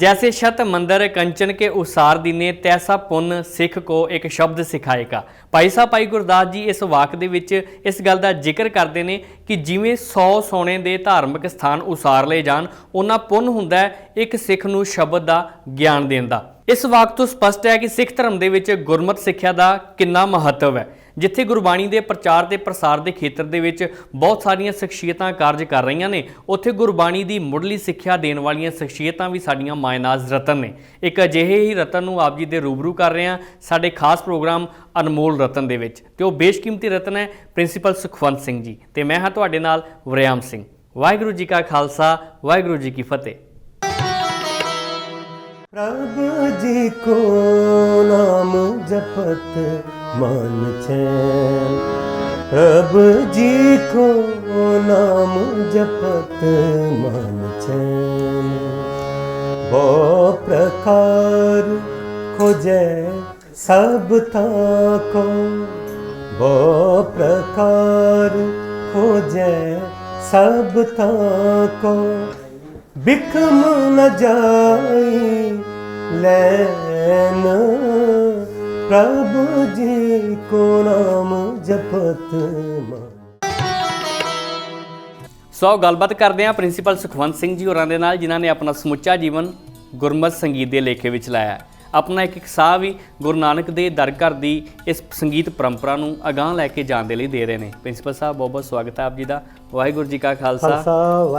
जैसे शत मंदिर कंचन के उसार दिने तैसा ਪੁੰਨ ਸਿੱਖ ਕੋ ਇੱਕ ਸ਼ਬਦ ਸਿਖਾਏਗਾ ਭਾਈ ਸਾਹਿਬ ਭਾਈ ਗੁਰਦਾਸ ਜੀ ਇਸ ਵਾਕ ਦੇ ਵਿੱਚ ਇਸ ਗੱਲ ਦਾ ਜ਼ਿਕਰ ਕਰਦੇ ਨੇ ਕਿ ਜਿਵੇਂ 100 ਸੋਨੇ ਦੇ ਧਾਰਮਿਕ ਸਥਾਨ ਉਸਾਰ ਲਏ ਜਾਣ ਉਹਨਾਂ ਪੁੰਨ ਹੁੰਦਾ ਹੈ ਇੱਕ ਸਿੱਖ ਨੂੰ ਸ਼ਬਦ ਦਾ ਗਿਆਨ ਦੇਣ ਦਾ ਇਸ ਵਾਕ ਤੋਂ ਸਪਸ਼ਟ ਹੈ ਕਿ ਸਿੱਖ ਧਰਮ ਦੇ ਵਿੱਚ ਗੁਰਮਤ ਸਿੱਖਿਆ ਦਾ ਕਿੰਨਾ ਮਹੱਤਵ ਹੈ ਜਿੱਥੇ ਗੁਰਬਾਣੀ ਦੇ ਪ੍ਰਚਾਰ ਤੇ ਪ੍ਰਸਾਰ ਦੇ ਖੇਤਰ ਦੇ ਵਿੱਚ ਬਹੁਤ ਸਾਰੀਆਂ ਸ਼ਖਸੀਅਤਾਂ ਕਾਰਜ ਕਰ ਰਹੀਆਂ ਨੇ, ਉੱਥੇ ਗੁਰਬਾਣੀ ਦੀ ਮੁੱਢਲੀ ਸਿੱਖਿਆ ਦੇਣ ਵਾਲੀਆਂ ਸ਼ਖਸੀਅਤਾਂ ਵੀ ਸਾਡੀਆਂ ਮਾਇਨਾਜ਼ ਰਤਨ ਨੇ। ਇੱਕ ਅਜਿਹੇ ਹੀ ਰਤਨ ਨੂੰ ਆਪ ਜੀ ਦੇ ਰੂਬਰੂ ਕਰ ਰਹੇ ਹਾਂ, ਸਾਡੇ ਖਾਸ ਪ੍ਰੋਗਰਾਮ ਅਨਮੋਲ ਰਤਨ ਦੇ ਵਿੱਚ। ਤੇ ਉਹ ਬੇਸ਼ਕੀਮਤੀ ਰਤਨ ਹੈ, ਪ੍ਰਿੰਸੀਪਲ ਸੁਖਵੰਤ ਸਿੰਘ ਜੀ। ਤੇ ਮੈਂ ਹਾਂ ਤੁਹਾਡੇ ਨਾਲ ਵਰਿਆਮ ਸਿੰਘ। ਵਾਹਿਗੁਰੂ ਜੀ ਕਾ ਖਾਲਸਾ, ਵਾਹਿਗੁਰੂ ਜੀ ਕੀ ਫਤਿਹ। ਪ੍ਰਭ ਜੀ ਕੋ ਨਾਮ ਜਪਤ ਮਨ ਚੈਨ। ਪ੍ਰਭ ਜੀ ਕੋ ਨਾਮ ਜਪਤ ਮਨ ਚੈਨ। ਬੋ ਪ੍ਰਕਾਰ ਖੋਜੈ ਸਭ ਤਾ ਕੋ। ਬੋ ਪ੍ਰਕਾਰ ਖੋਜੈ ਸਭ ਤਾ ਕੋ। ਬਿਖਮ ਨ ਪ੍ਰਭ ਜੀ ਕੋ ਨਾਮ ਜਪਤ ਮਾ। ਸੋ ਗੱਲਬਾਤ ਕਰਦੇ ਹਾਂ ਪ੍ਰਿੰਸੀਪਲ ਸੁਖਵੰਤ ਸਿੰਘ ਜੀ ਹੋਰਾਂ ਦੇ ਨਾਲ ਜਿਨ੍ਹਾਂ ਨੇ ਆਪਣਾ ਸਮੁੱਚਾ ਜੀਵਨ ਗੁਰਮਤ ਸੰਗੀਤ ਦੇ ਲੇਖੇ ਵਿੱਚ ਲਾਇਆ। ਆਪਣਾ ਇੱਕ ਇੱਕ ਸਾਹ ਵੀ ਗੁਰੂ ਨਾਨਕ ਦੇ ਦਰ ਘਰ ਦੀ ਇਸ ਸੰਗੀਤ ਪਰੰਪਰਾ ਨੂੰ ਅਗਾਹ ਲੈ ਕੇ ਜਾਣ ਦੇ ਲਈ ਦੇ ਰਹੇ ਨੇ। ਪ੍ਰਿੰਸੀਪਲ ਸਾਹਿਬ ਬਹੁਤ ਬਹੁਤ ਸਵਾਗਤ ਹੈ ਆਪ ਜੀ ਦਾ। ਵਾਹਿਗੁਰੂ ਜੀ ਕਾ ਖਾਲਸਾ।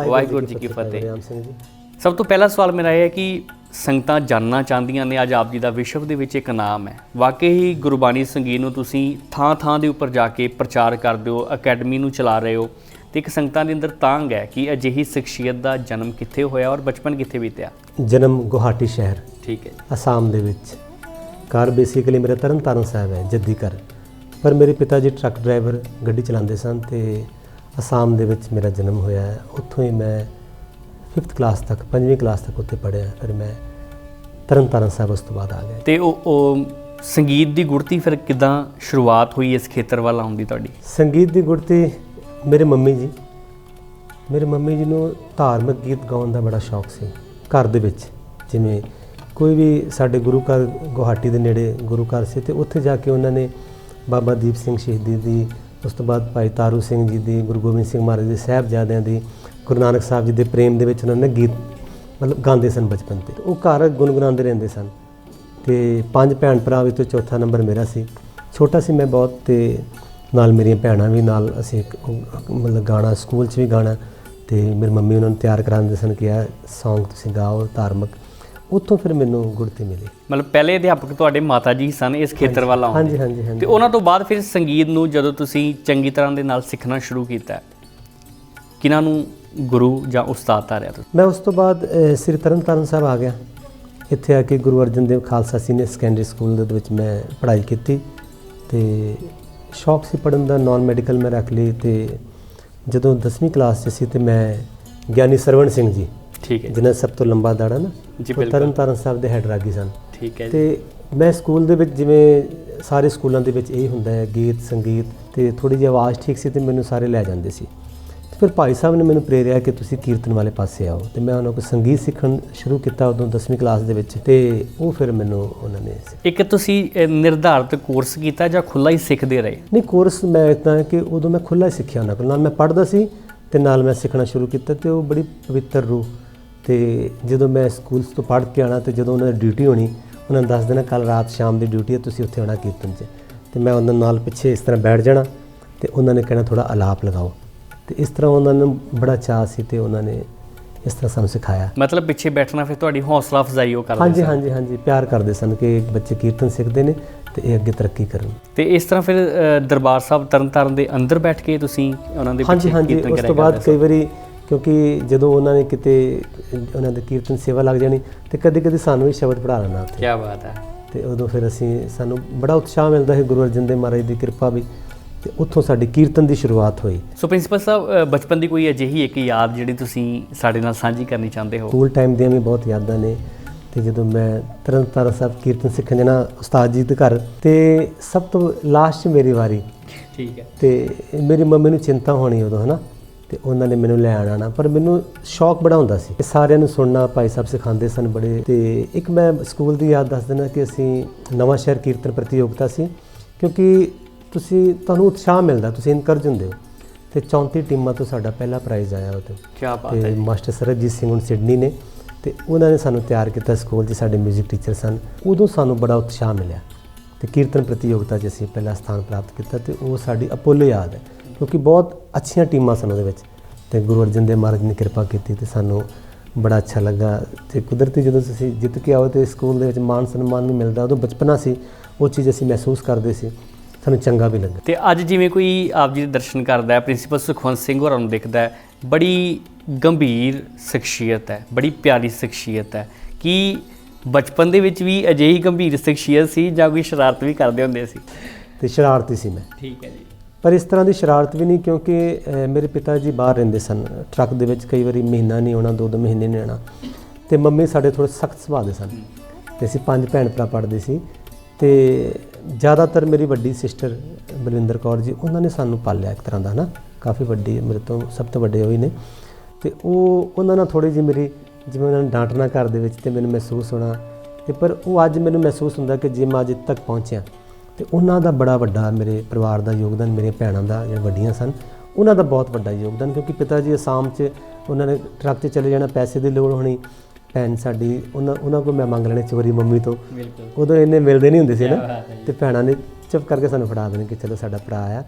ਵਾਹਿਗੁਰੂ ਜੀ ਕੀ ਫਤਿਹ। ਸਭ ਤੋਂ ਪਹਿਲਾ ਸਵਾਲ ਮੇਰਾ ਇਹ ਹੈ ਕਿ ਸੰਗਤਾਂ ਜਾਨਣਾ ਚਾਹੁੰਦੀਆਂ ਨੇ ਅੱਜ ਆਪ ਜੀ ਦਾ ਵਿਸ਼ਵ ਦੇ ਵਿੱਚ ਇੱਕ ਨਾਮ ਹੈ। ਵਾਕਈ ਹੀ ਗੁਰਬਾਣੀ ਸੰਗੀਤ ਨੂੰ ਤੁਸੀਂ ਥਾਂ-ਥਾਂ ਦੇ ਉੱਪਰ ਜਾ ਕੇ ਪ੍ਰਚਾਰ ਕਰਦੇ ਹੋ ਅਕੈਡਮੀ ਨੂੰ ਚਲਾ ਰਹੇ ਹੋ ਤੇ ਇੱਕ ਸੰਗਤਾਂ ਦੇ ਅੰਦਰ ਤਾਂਗ ਹੈ ਕਿ ਅਜਿਹੀ ਸ਼ਖਸੀਅਤ ਦਾ ਜਨਮ ਕਿੱਥੇ ਹੋਇਆ ਔਰ ਬਚਪਨ ਕਿੱਥੇ ਬੀਤਿਆ? ਜਨਮ ਗੁਹਾਟੀ ਸ਼ਹਿਰ। ਠੀਕ ਹੈ ਅਸਾਮ ਦੇ ਵਿੱਚ। ਘਰ ਬੇਸਿਕਲੀ ਮੇਰਾ ਤਰਨ ਤਾਰਨ ਸਾਹਿਬ ਹੈ ਜੱਦੀ ਘਰ। ਪਰ ਮੇਰੇ ਪਿਤਾ ਜੀ ਟਰੱਕ ਡਰਾਈਵਰ ਗੱਡੀ ਚਲਾਉਂਦੇ ਸਨ ਤੇ ਅਸਾਮ ਦੇ ਵਿੱਚ ਮੇਰਾ ਜਨਮ ਹੋਇਆ ਹੈ। ਉੱਥੋਂ ਹੀ ਮੈਂ 5th ਕਲਾਸ ਤੱਕ 5ਵੀਂ ਕਲਾਸ ਤੱਕ ਉੱਥੇ ਪੜ੍ਹਿਆ ਫਿਰ ਮੈਂ ਤਰਨ ਤਾਰਨ ਸਾਹਿਬ ਉਸ ਤੋਂ ਬਾਅਦ ਆ ਗਿਆ। ਤੇ ਉਹ ਉਹ ਸੰਗੀਤ ਦੀ ਗੁੜਤੀ ਫਿਰ ਕਿਦਾਂ ਸ਼ੁਰੂਆਤ ਹੋਈ ਇਸ ਖੇਤਰ ਵੱਲ ਆਉਣ ਦੀ ਤੁਹਾਡੀ? ਸੰਗੀਤ ਦੀ ਗੁੜਤੀ ਮੇਰੇ ਮੰਮੀ ਜੀ ਮੇਰੇ ਮੰਮੀ ਜੀ ਨੂੰ ਧਾਰਮਿਕ ਗੀਤ ਗਾਉਣ ਦਾ ਬੜਾ ਸ਼ੌਕ ਸੀ ਘਰ ਦੇ ਵਿੱਚ। ਜਿਵੇਂ ਕੋਈ ਵੀ ਸਾਡੇ ਗੁਰੂ ਘਰ ਗੁਹਾਟੀ ਦੇ ਨੇੜੇ ਗੁਰੂ ਘਰ ਸੀ ਤੇ ਉੱਥੇ ਜਾ ਕੇ ਉਹਨਾਂ ਨੇ ਬਾਬਾ ਦੀਪ ਸਿੰਘ ਸ਼ਹੀਦੀ ਦੀ ਉਸ ਤੋਂ ਬਾਅਦ ਭਾਈ ਤਾਰੂ ਸਿੰਘ ਜੀ ਦੀ ਗੁਰੂ ਗੋਬਿੰਦ ਸਿੰਘ ਮਹਾਰਾਜ ਦੇ ਸਾਹਿਬਜ਼ਾਦਿਆਂ ਦੀ ਗੁਰੂ ਨਾਨਕ ਸਾਹਿਬ ਜੀ ਦੇ ਪ੍ਰੇਮ ਦੇ ਵਿੱਚ ਉਹਨਾਂ ਨੇ ਗੀਤ ਮਤਲਬ ਗਾਉਂਦੇ ਸਨ ਬਚਪਨ ਤੇ। ਉਹ ਘਰ ਗੁੰਗੁਣਾਉਂਦੇ ਰਹਿੰਦੇ ਸਨ। ਤੇ ਪੰਜ ਭੈਣ ਭਰਾ ਵਿੱਚੋਂ ਚੌਥਾ ਨੰਬਰ ਮੇਰਾ ਸੀ। ਛੋਟਾ ਸੀ ਮੈਂ ਬਹੁਤ ਤੇ ਨਾਲ ਮੇਰੀਆਂ ਭੈਣਾਂ ਵੀ ਨਾਲ ਅਸੀਂ ਮਤਲਬ ਗਾਣਾ ਸਕੂਲ 'ਚ ਵੀ ਗਾਣਾ ਤੇ ਮੇਰੀ ਮੰਮੀ ਉਹਨਾਂ ਨੂੰ ਤਿਆਰ ਕਰਾਉਂਦੇ ਸਨ ਕਿ ਇਹ Song ਤੁਸੀਂ ਗਾਓ ਧਾਰਮਿਕ। ਉੱਥੋਂ ਫਿਰ ਮੈਨੂੰ ਗੁਰਤੀ ਮਿਲੀ। ਮਤਲਬ ਪਹਿਲੇ ਅਧਿਆਪਕ ਤੁਹਾਡੇ ਮਾਤਾ ਜੀ ਸਨ ਇਸ ਖੇਤਰ ਵੱਲ ਹਾਂਜੀ ਹਾਂਜੀ ਹਾਂਜੀ। ਤੇ ਉਹਨਾਂ ਤੋਂ ਬਾਅਦ ਫਿਰ ਸੰਗੀਤ ਨੂੰ ਜਦੋਂ ਤੁਸੀਂ ਚੰਗੀ ਤਰ੍ਹਾਂ ਦੇ ਨਾਲ ਸਿੱਖਣਾ ਸ਼ੁਰੂ ਕੀਤਾ ਕਿਨਾਂ ਨੂੰ ਗੁਰੂ ਜਾਂ ਉਸਤਾਦ ਧਾਰਿਆ ਤੁਸੀਂ? ਮੈਂ ਉਸ ਤੋਂ ਬਾਅਦ ਸ੍ਰੀ ਤਰਨਤਾਰਨ ਸਾਹਿਬ ਆ ਗਿਆ। ਇੱਥੇ ਆ ਕੇ Guru Arjan Dev Khalsa senior secondary school ਦੇ ਵਿੱਚ ਮੈਂ ਪੜ੍ਹਾਈ ਕੀਤੀ ਤੇ ਸ਼ੌਕ ਸੀ ਪੜ੍ਹਨ ਦਾ ਨਾਨ ਮੈਡੀਕਲ ਮੈਂ ਰੱਖ ਲਈ ਤੇ ਜਦੋਂ 10ਵੀਂ ਕਲਾਸ 'ਚ ਸੀ ਤੇ ਮੈਂ ਗਿਆਨੀ ਸਰਵਣ ਸਿੰਘ ਜੀ ਠੀਕ ਹੈ ਜੀ, ਜਿਨ੍ਹਾਂ ਸਭ ਤੋਂ ਲੰਬਾ ਦਾੜਾ ਨਾ ਜੀ ਬਿਲਕੁਲ। ਤਰਨਤਾਰਨ ਸਾਹਿਬ ਦੇ ਹੈਡ ਰਾਗੀ ਸਨ। ਠੀਕ ਹੈ ਜੀ। ਤੇ ਮੈਂ ਸਕੂਲ ਦੇ ਵਿੱਚ ਜਿਵੇਂ ਸਾਰੇ ਸਕੂਲਾਂ ਦੇ ਵਿੱਚ ਇਹ ਹੁੰਦਾ ਹੈ ਗੀਤ ਸੰਗੀਤ ਤੇ ਥੋੜੀ ਜਿਹੀ ਆਵਾਜ਼ ਠੀਕ ਸੀ ਤੇ ਮੈਨੂੰ ਸਾਰੇ ਲੈ ਜਾਂਦੇ ਸੀ। ਤੇ ਫਿਰ ਭਾਈ ਸਾਹਿਬ ਨੇ ਮੈਨੂੰ ਪ੍ਰੇਰਿਆ ਕਿ ਤੁਸੀਂ ਕੀਰਤਨ ਵਾਲੇ ਪਾਸੇ ਆਓ ਤੇ ਮੈਂ ਉਹਨਾਂ ਕੋਲ ਸੰਗੀਤ ਸਿੱਖਣ ਸ਼ੁਰੂ ਕੀਤਾ ਉਦੋਂ 10ਵੀਂ ਕਲਾਸ ਦੇ ਵਿੱਚ ਤੇ ਉਹ ਫਿਰ ਮੈਨੂੰ ਉਹਨਾਂ ਨੇ ਇੱਕ ਤੁਸੀਂ ਨਿਰਧਾਰਤ ਕੋਰਸ ਕੀਤਾ ਜਾਂ ਖੁੱਲਾ ਹੀ ਸਿੱਖਦੇ ਰਹੇ? ਨਹੀਂ ਕੋਰਸ ਮੈਂ ਇਦਾਂ ਕਿ ਉਦੋਂ ਮੈਂ ਖੁੱਲਾ ਹੀ ਸਿੱਖਿਆ ਉਹਨਾਂ ਕੋਲ। ਨਾਲ ਮੈਂ ਪੜ੍ਹਦਾ ਸੀ ਤੇ ਨਾਲ ਮੈਂ ਸਿੱਖਣਾ ਸ਼ੁਰੂ ਕੀਤਾ ਤੇ ਉਹ ਬੜੀ ਪਵਿੱਤਰ ਰੂਹ ਤੇ ਜਦੋਂ ਮੈਂ ਸਕੂਲ ਤੋਂ ਪੜ੍ਹ ਕੇ ਆਣਾ ਤੇ ਜਦੋਂ ਉਹਨਾਂ ਦੀ ਡਿਊਟੀ ਹੋਣੀ ਉਹਨਾਂ ਨੇ ਦੱਸ ਦੇਣਾ ਕੱਲ ਰਾਤ ਸ਼ਾਮ ਦੀ ਡਿਊਟੀ ਹੈ ਤੁਸੀਂ ਉੱਥੇ ਆਉਣਾ ਕੀਰਤਨ 'ਚ। ਤੇ ਮੈਂ ਉਹਨਾਂ ਨਾਲ ਪਿੱਛੇ ਇਸ ਤਰ੍ਹਾਂ ਬੈਠ ਜਾਣਾ ਤੇ ਉਹਨਾਂ ਨੇ ਕਹਿਣਾ ਥੋੜਾ ਅਲਾਪ ਲਗਾਓ। ਤੇ ਇਸ ਤਰ੍ਹਾਂ ਉਹਨਾਂ ਨੂੰ ਬੜਾ ਚਾਅ ਸੀ ਤੇ ਉਹਨਾਂ ਨੇ ਇਸ ਤਰ੍ਹਾਂ ਸਾਨੂੰ ਸਿਖਾਇਆ। ਮਤਲਬ ਪਿੱਛੇ ਬੈਠਣਾ ਫਿਰ ਤੁਹਾਡੀ ਹੌਸਲਾ ਅਫਜ਼ਾਈ ਉਹ ਕਰਦੇ ਹਾਂਜੀ ਸਨ? ਹਾਂਜੀ ਹਾਂਜੀ ਪਿਆਰ ਕਰਦੇ ਸਨ ਕਿ ਬੱਚੇ ਕੀਰਤਨ ਸਿੱਖਦੇ ਨੇ ਤੇ ਇਹ ਅੱਗੇ ਤਰੱਕੀ ਕਰਨ। ਤੇ ਇਸ ਤਰ੍ਹਾਂ ਫਿਰ ਦਰਬਾਰ ਸਾਹਿਬ ਤਰਨਤਾਰਨ ਦੇ ਅੰਦਰ ਬੈਠ ਕੇ ਤੁਸੀਂ ਉਹਨਾਂ ਦੇ ਪਿੱਛੇ ਹਾਂਜੀ ਉਸ ਤੋਂ ਬਾਅਦ ਕਈ ਵਾਰੀ ਕਿਉਂਕਿ ਜਦੋਂ ਉਹਨਾਂ ਨੇ ਕਿਤੇ ਉਹਨਾਂ ਦੇ ਕੀਰਤਨ ਸੇਵਾ ਲੱਗ ਜਾਣੀ ਤੇ ਕਦੇ ਕਦੇ ਸਾਨੂੰ ਵੀ ਸ਼ਬਦ ਪੜ੍ਹਾ ਲੈਣਾ ਉੱਥੇ। ਕੀ ਬਾਤ ਹੈ। ਤੇ ਉਦੋਂ ਫਿਰ ਅਸੀਂ ਸਾਨੂੰ ਬੜਾ ਉਤਸ਼ਾਹ ਮਿਲਦਾ ਹੈ ਗੁਰੂ ਅਰਜਨ ਦੇਵ ਮਹਾਰਾਜ ਦੀ ਕਿਰਪਾ ਵੀ। ਤੇ ਉੱਥੋਂ ਸਾਡੀ ਕੀਰਤਨ ਦੀ ਸ਼ੁਰੂਆਤ ਹੋਈ। ਸੋ ਪ੍ਰਿੰਸੀਪਲ ਸਾਹਿਬ ਬਚਪਨ ਦੀ ਕੋਈ ਅਜਿਹੀ ਇੱਕ ਯਾਦ ਜਿਹੜੀ ਤੁਸੀਂ ਸਾਡੇ ਨਾਲ ਸਾਂਝੀ ਕਰਨੀ ਚਾਹੁੰਦੇ ਹੋ? ਸਕੂਲ ਟਾਈਮ ਦੀਆਂ ਵੀ ਬਹੁਤ ਯਾਦਾਂ ਨੇ ਤੇ ਜਦੋਂ ਮੈਂ ਤਰਨਤਾਰਨ ਸਾਹਿਬ ਕੀਰਤਨ ਸਿੱਖਣ ਜਾਣਾ ਉਸਤਾਦ ਜੀ ਦੇ ਘਰ ਤੇ ਸਭ ਤੋਂ ਲਾਸਟ ਮੇਰੀ ਵਾਰੀ। ਠੀਕ ਹੈ। ਤੇ ਮੇਰੀ ਮੰਮੀ ਨੂੰ ਚਿੰਤਾ ਹੋਣੀ ਉਦੋਂ ਹਨਾ? ਤੇ ਉਹਨਾਂ ਨੇ ਮੈਨੂੰ ਲੈਣ ਆਣਾ ਪਰ ਮੈਨੂੰ ਸ਼ੌਕ ਬੜਾ ਹੁੰਦਾ ਸੀ। ਸਾਰਿਆਂ ਨੂੰ ਸੁਣਨਾ ਭਾਈ ਸਾਹਿਬ ਸਿਖਾਉਂਦੇ ਸਨ ਬੜੇ। ਤੇ ਇੱਕ ਮੈਂ ਸਕੂਲ ਦੀ ਯਾਦ ਦੱਸ ਦਿੰਦਾ ਕਿ ਅਸੀਂ ਨਵਾਂ ਸ਼ਹਿਰ ਕੀਰਤਨ ਪ੍ਰਤੀਯੋਗਤਾ ਸੀ ਕਿਉਂਕਿ ਤੁਸੀਂ ਤੁਹਾਨੂੰ ਉਤਸ਼ਾਹ ਮਿਲਦਾ ਤੁਸੀਂ ਇਨਕਰਜ ਹੁੰਦੇ ਹੋ। ਤੇ 34 ਟੀਮਾਂ ਤੋਂ ਸਾਡਾ ਪਹਿਲਾ ਪ੍ਰਾਈਜ਼ ਆਇਆ ਉਹਦੇ ਕੀ ਬਾਤ ਹੈ ਤੇ ਮਾਸਟਰ ਸਰਬਜੀਤ ਸਿੰਘ ਹੁਣ ਸਿਡਨੀ ਨੇ ਤੇ ਉਹਨਾਂ ਨੇ ਸਾਨੂੰ ਤਿਆਰ ਕੀਤਾ ਸਕੂਲ 'ਚ ਸਾਡੇ 뮤직 ਟੀਚਰ ਸਨ। ਉਦੋਂ ਸਾਨੂੰ ਬੜਾ ਉਤਸ਼ਾਹ ਮਿਲਿਆ। ਤੇ ਕੀਰਤਨ ਪ੍ਰਤੀਯੋਗਤਾ 'ਚ ਅਸੀਂ ਪਹਿਲਾ ਸਥਾਨ ਪ੍ਰਾਪਤ ਕੀਤਾ ਤੇ ਉਹ ਸਾਡੀ ਅਪੋਲੋ ਯਾਦ ਹੈ। ਕਿਉਂਕਿ ਬਹੁਤ ਅੱਛੀਆਂ ਟੀਮਾਂ ਸਨ ਉਹਦੇ ਵਿੱਚ। ਤੇ ਗੁਰੂ ਅਰਜਨ ਦੇਵ ਮਹਾਰਾਜ ਨੇ ਕਿਰਪਾ ਕੀਤੀ ਤੇ ਸਾਨੂੰ ਬੜਾ ਅੱਛਾ ਲੱਗਾ। ਤੇ ਕੁਦਰਤੀ ਜਦੋਂ ਤੁਸੀਂ ਜਿੱਤ ਕੇ ਆਓ ਤੇ ਸਕੂਲ ਦੇ ਵਿੱਚ ਮਾਨ ਸਨਮਾਨ ਵੀ ਮਿਲਦਾ ਉਦੋਂ ਬਚਪਨਾ ਸੀ ਉਹ ਚੀਜ਼ ਅਸੀਂ ਮਹਿਸੂਸ ਕਰਦੇ ਸੀ। ਸਾਨੂੰ ਚੰਗਾ ਵੀ ਲੱਗਾ। ਤੇ ਅੱਜ ਜਿਵੇਂ ਕੋਈ ਆਪ ਜੀ ਦੇ ਦਰਸ਼ਨ ਕਰਦਾ ਹੈ ਪ੍ਰਿੰਸੀਪਲ ਸੁਖਵੰਤ ਸਿੰਘ ਹੋਰਾਂ ਨੂੰ ਦੇਖਦਾ ਹੈ ਬੜੀ ਗੰਭੀਰ ਸ਼ਖਸੀਅਤ ਹੈ ਬੜੀ ਪਿਆਰੀ ਸ਼ਖਸੀਅਤ ਹੈ। ਕਿ ਬਚਪਨ ਦੇ ਵਿੱਚ ਵੀ ਅਜਿਹੀ ਗੰਭੀਰ ਸ਼ਖਸੀਅਤ ਸੀ ਜਾਂ ਕੋਈ ਸ਼ਰਾਰਤ ਵੀ ਕਰਦੇ ਹੁੰਦੇ ਸੀ? ਤੇ ਸ਼ਰਾਰਤੀ ਸੀ ਮੈਂ। ਠੀਕ ਹੈ ਜੀ। ਪਰ ਇਸ ਤਰ੍ਹਾਂ ਦੀ ਸ਼ਰਾਰਤ ਵੀ ਨਹੀਂ ਕਿਉਂਕਿ ਮੇਰੇ ਪਿਤਾ ਜੀ ਬਾਹਰ ਰਹਿੰਦੇ ਸਨ। ਟਰੱਕ ਦੇ ਵਿੱਚ ਕਈ ਵਾਰੀ ਮਹੀਨਾ ਨਹੀਂ ਆਉਣਾ ਦੋ ਦੋ ਮਹੀਨੇ ਨਹੀਂ ਆਉਣਾ। ਤੇ ਮੰਮੀ ਸਾਡੇ ਥੋੜੇ ਸਖਤ ਸੁਭਾਅ ਦੇ ਸਨ। ਤੇ ਅਸੀਂ ਪੰਜ ਭੈਣ ਭਰਾ ਪੜ੍ਹਦੇ ਸੀ। ਤੇ ਜ਼ਿਆਦਾਤਰ ਮੇਰੀ ਵੱਡੀ ਸਿਸਟਰ ਬਲਵਿੰਦਰ ਕੌਰ ਜੀ, ਉਹਨਾਂ ਨੇ ਸਾਨੂੰ ਪਾਲਿਆ ਇੱਕ ਤਰ੍ਹਾਂ ਦਾ ਨਾ ਕਾਫੀ ਵੱਡੀ, ਮੇਰੇ ਤੋਂ ਸਭ ਤੋਂ ਵੱਡੇ ਹੋਈ ਨੇ। ਤੇ ਉਹ, ਉਹਨਾਂ ਨਾਲ ਥੋੜੀ ਜਿਹੀ ਮੇਰੀ, ਜਿਵੇਂ ਉਹਨਾਂ ਨੇ ਡਾਂਟਣਾ ਘਰ ਦੇ ਵਿੱਚ ਤੇ ਮੈਨੂੰ ਮਹਿਸੂਸ ਹੋਣਾ। ਤੇ ਪਰ ਉਹ ਅੱਜ ਮੈਨੂੰ ਮਹਿਸੂਸ ਹੁੰਦਾ ਕਿ ਜੇ ਮੈਂ ਅੱਜ ਇੱਥੇ ਤੱਕ ਪਹੁੰਚਿਆ, ਤੇ ਉਹਨਾਂ ਦਾ ਬੜਾ ਵੱਡਾ ਮੇਰੇ ਪਰਿਵਾਰ ਦਾ ਯੋਗਦਾਨ, ਮੇਰੀਆਂ ਭੈਣਾਂ ਦਾ ਜਿਹੜੇ ਵੱਡੀਆਂ ਸਨ, ਉਹਨਾਂ ਦਾ ਬਹੁਤ ਵੱਡਾ ਯੋਗਦਾਨ। ਕਿਉਂਕਿ ਪਿਤਾ ਜੀ ਅਸਾਮ 'ਚ ਉਹਨਾਂ ਨੇ ਟਰੱਕ 'ਤੇ ਚਲੇ ਜਾਣਾ, ਪੈਸੇ ਦੀ ਲੋੜ ਹੋਣੀ ਭੈਣ ਸਾਡੀ ਉਹਨਾਂ ਉਹਨਾਂ ਕੋਲ ਮੈਂ ਮੰਗ ਲੈਣੇ ਚੋਰੀ ਮੰਮੀ ਤੋਂ। ਬਿਲਕੁਲ। ਉਦੋਂ ਇੰਨੇ ਮਿਲਦੇ ਨਹੀਂ ਹੁੰਦੇ ਸੀ ਨਾ। ਤੇ ਭੈਣਾਂ ਨੇ ਚੁੱਪ ਕਰਕੇ ਸਾਨੂੰ ਫੜਾ ਦੇਣੇ ਕਿ ਚਲੋ ਸਾਡਾ ਭਰਾ ਆ।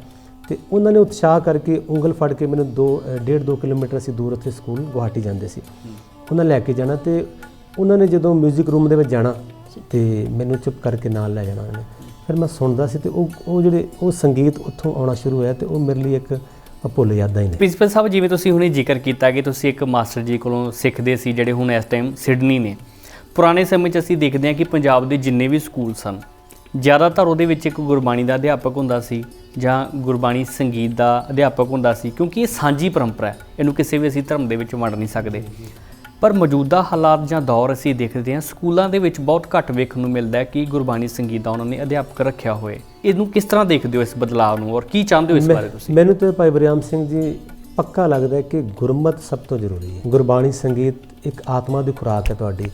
ਤੇ ਉਹਨਾਂ ਨੇ ਉਤਸ਼ਾਹ ਕਰਕੇ ਉਂਗਲ ਫੜ ਕੇ ਮੈਨੂੰ 2 1.5 2 ਕਿਲੋਮੀਟਰ ਅਸੀਂ ਦੂਰ ਉੱਥੇ ਸਕੂਲ ਗੁਹਾਟੀ ਜਾਂਦੇ ਸੀ। ਉਹਨਾਂ ਲੈ ਕੇ ਜਾਣਾ ਤੇ ਉਹਨਾਂ ਨੇ ਜਦੋਂ 뮤직 ਰੂਮ ਦੇ ਵਿੱਚ ਜਾਣਾ ਤੇ ਮੈਨੂੰ ਚੁੱਪ ਕਰਕੇ ਨਾਲ ਲੈ ਜਾਣਾ ਉਹਨਾਂ ਫਿਰ ਮੈਂ ਸੁਣਦਾ ਸੀ ਤੇ ਉਹ ਉਹ ਜਿਹੜੇ ਉਹ ਸੰਗੀਤ ਉੱਥੋਂ ਆਉਣਾ ਸ਼ੁਰੂ ਹੋਇਆ ਤੇ ਉਹ ਮੇਰੇ ਲਈ ਇੱਕ ਅਭੁੱਲ ਯਾਦਾਂ ਹੀ ਨੇ ਪ੍ਰਿੰਸੀਪਲ ਸਾਹਿਬ, ਜਿਵੇਂ ਤੁਸੀਂ ਹੁਣੇ ਜ਼ਿਕਰ ਕੀਤਾ ਕਿ ਤੁਸੀਂ ਇੱਕ ਮਾਸਟਰ ਜੀ ਕੋਲੋਂ ਸਿੱਖਦੇ ਸੀ, ਜਿਹੜੇ ਹੁਣ ਇਸ ਟਾਈਮ ਸਿਡਨੀ ਨੇ। ਪੁਰਾਣੇ ਸਮੇਂ 'ਚ ਅਸੀਂ ਦੇਖਦੇ ਹਾਂ ਕਿ ਪੰਜਾਬ ਦੇ ਜਿੰਨੇ ਵੀ ਸਕੂਲ ਸਨ, ਜ਼ਿਆਦਾਤਰ ਉਹਦੇ ਵਿੱਚ ਇੱਕ ਗੁਰਬਾਣੀ ਦਾ ਅਧਿਆਪਕ ਹੁੰਦਾ ਸੀ ਜਾਂ ਗੁਰਬਾਣੀ ਸੰਗੀਤ ਦਾ ਅਧਿਆਪਕ ਹੁੰਦਾ ਸੀ, ਕਿਉਂਕਿ ਇਹ ਸਾਂਝੀ ਪਰੰਪਰਾ ਹੈ। ਇਹਨੂੰ ਕਿਸੇ ਵੀ ਅਸੀਂ ਧਰਮ ਦੇ ਵਿੱਚ ਵੰਡ ਨਹੀਂ ਸਕਦੇ। ਪਰ ਮੌਜੂਦਾ ਹਾਲਾਤ ਜਾਂ ਦੌਰ ਅਸੀਂ ਦੇਖਦੇ ਹਾਂ। ਸਕੂਲਾਂ ਦੇ ਵਿੱਚ ਬਹੁਤ ਘੱਟ ਵੇਖਣ ਨੂੰ ਮਿਲਦਾ ਹੈ ਕਿ ਗੁਰਬਾਣੀ ਸੰਗੀਤ ਦਾ ਉਹਨਾਂ ਨੇ ਅਧਿਆਪਕ ਰੱਖਿਆ ਹੋਏ ਇਹਨੂੰ ਕਿਸ ਤਰ੍ਹਾਂ ਦੇਖਦੇ ਹੋ ਇਸ ਬਦਲਾਅ ਨੂੰ ਔਰ ਕੀ ਚਾਹੁੰਦੇ ਹੋ ਇਸ ਬਾਰੇ ਤੁਸੀਂ? ਮੈਨੂੰ ਤੇ ਭਾਈ ਬਰਿਆਮ ਸਿੰਘ ਜੀ ਪੱਕਾ ਲੱਗਦਾ ਹੈ ਕਿ ਗੁਰਮਤ ਸਭ ਤੋਂ ਜ਼ਰੂਰੀ ਹੈ। ਗੁਰਬਾਣੀ ਸੰਗੀਤ ਇੱਕ ਆਤਮਾ ਦੀ ਖੁਰਾਕ ਹੈ ਤੁਹਾਡੀ।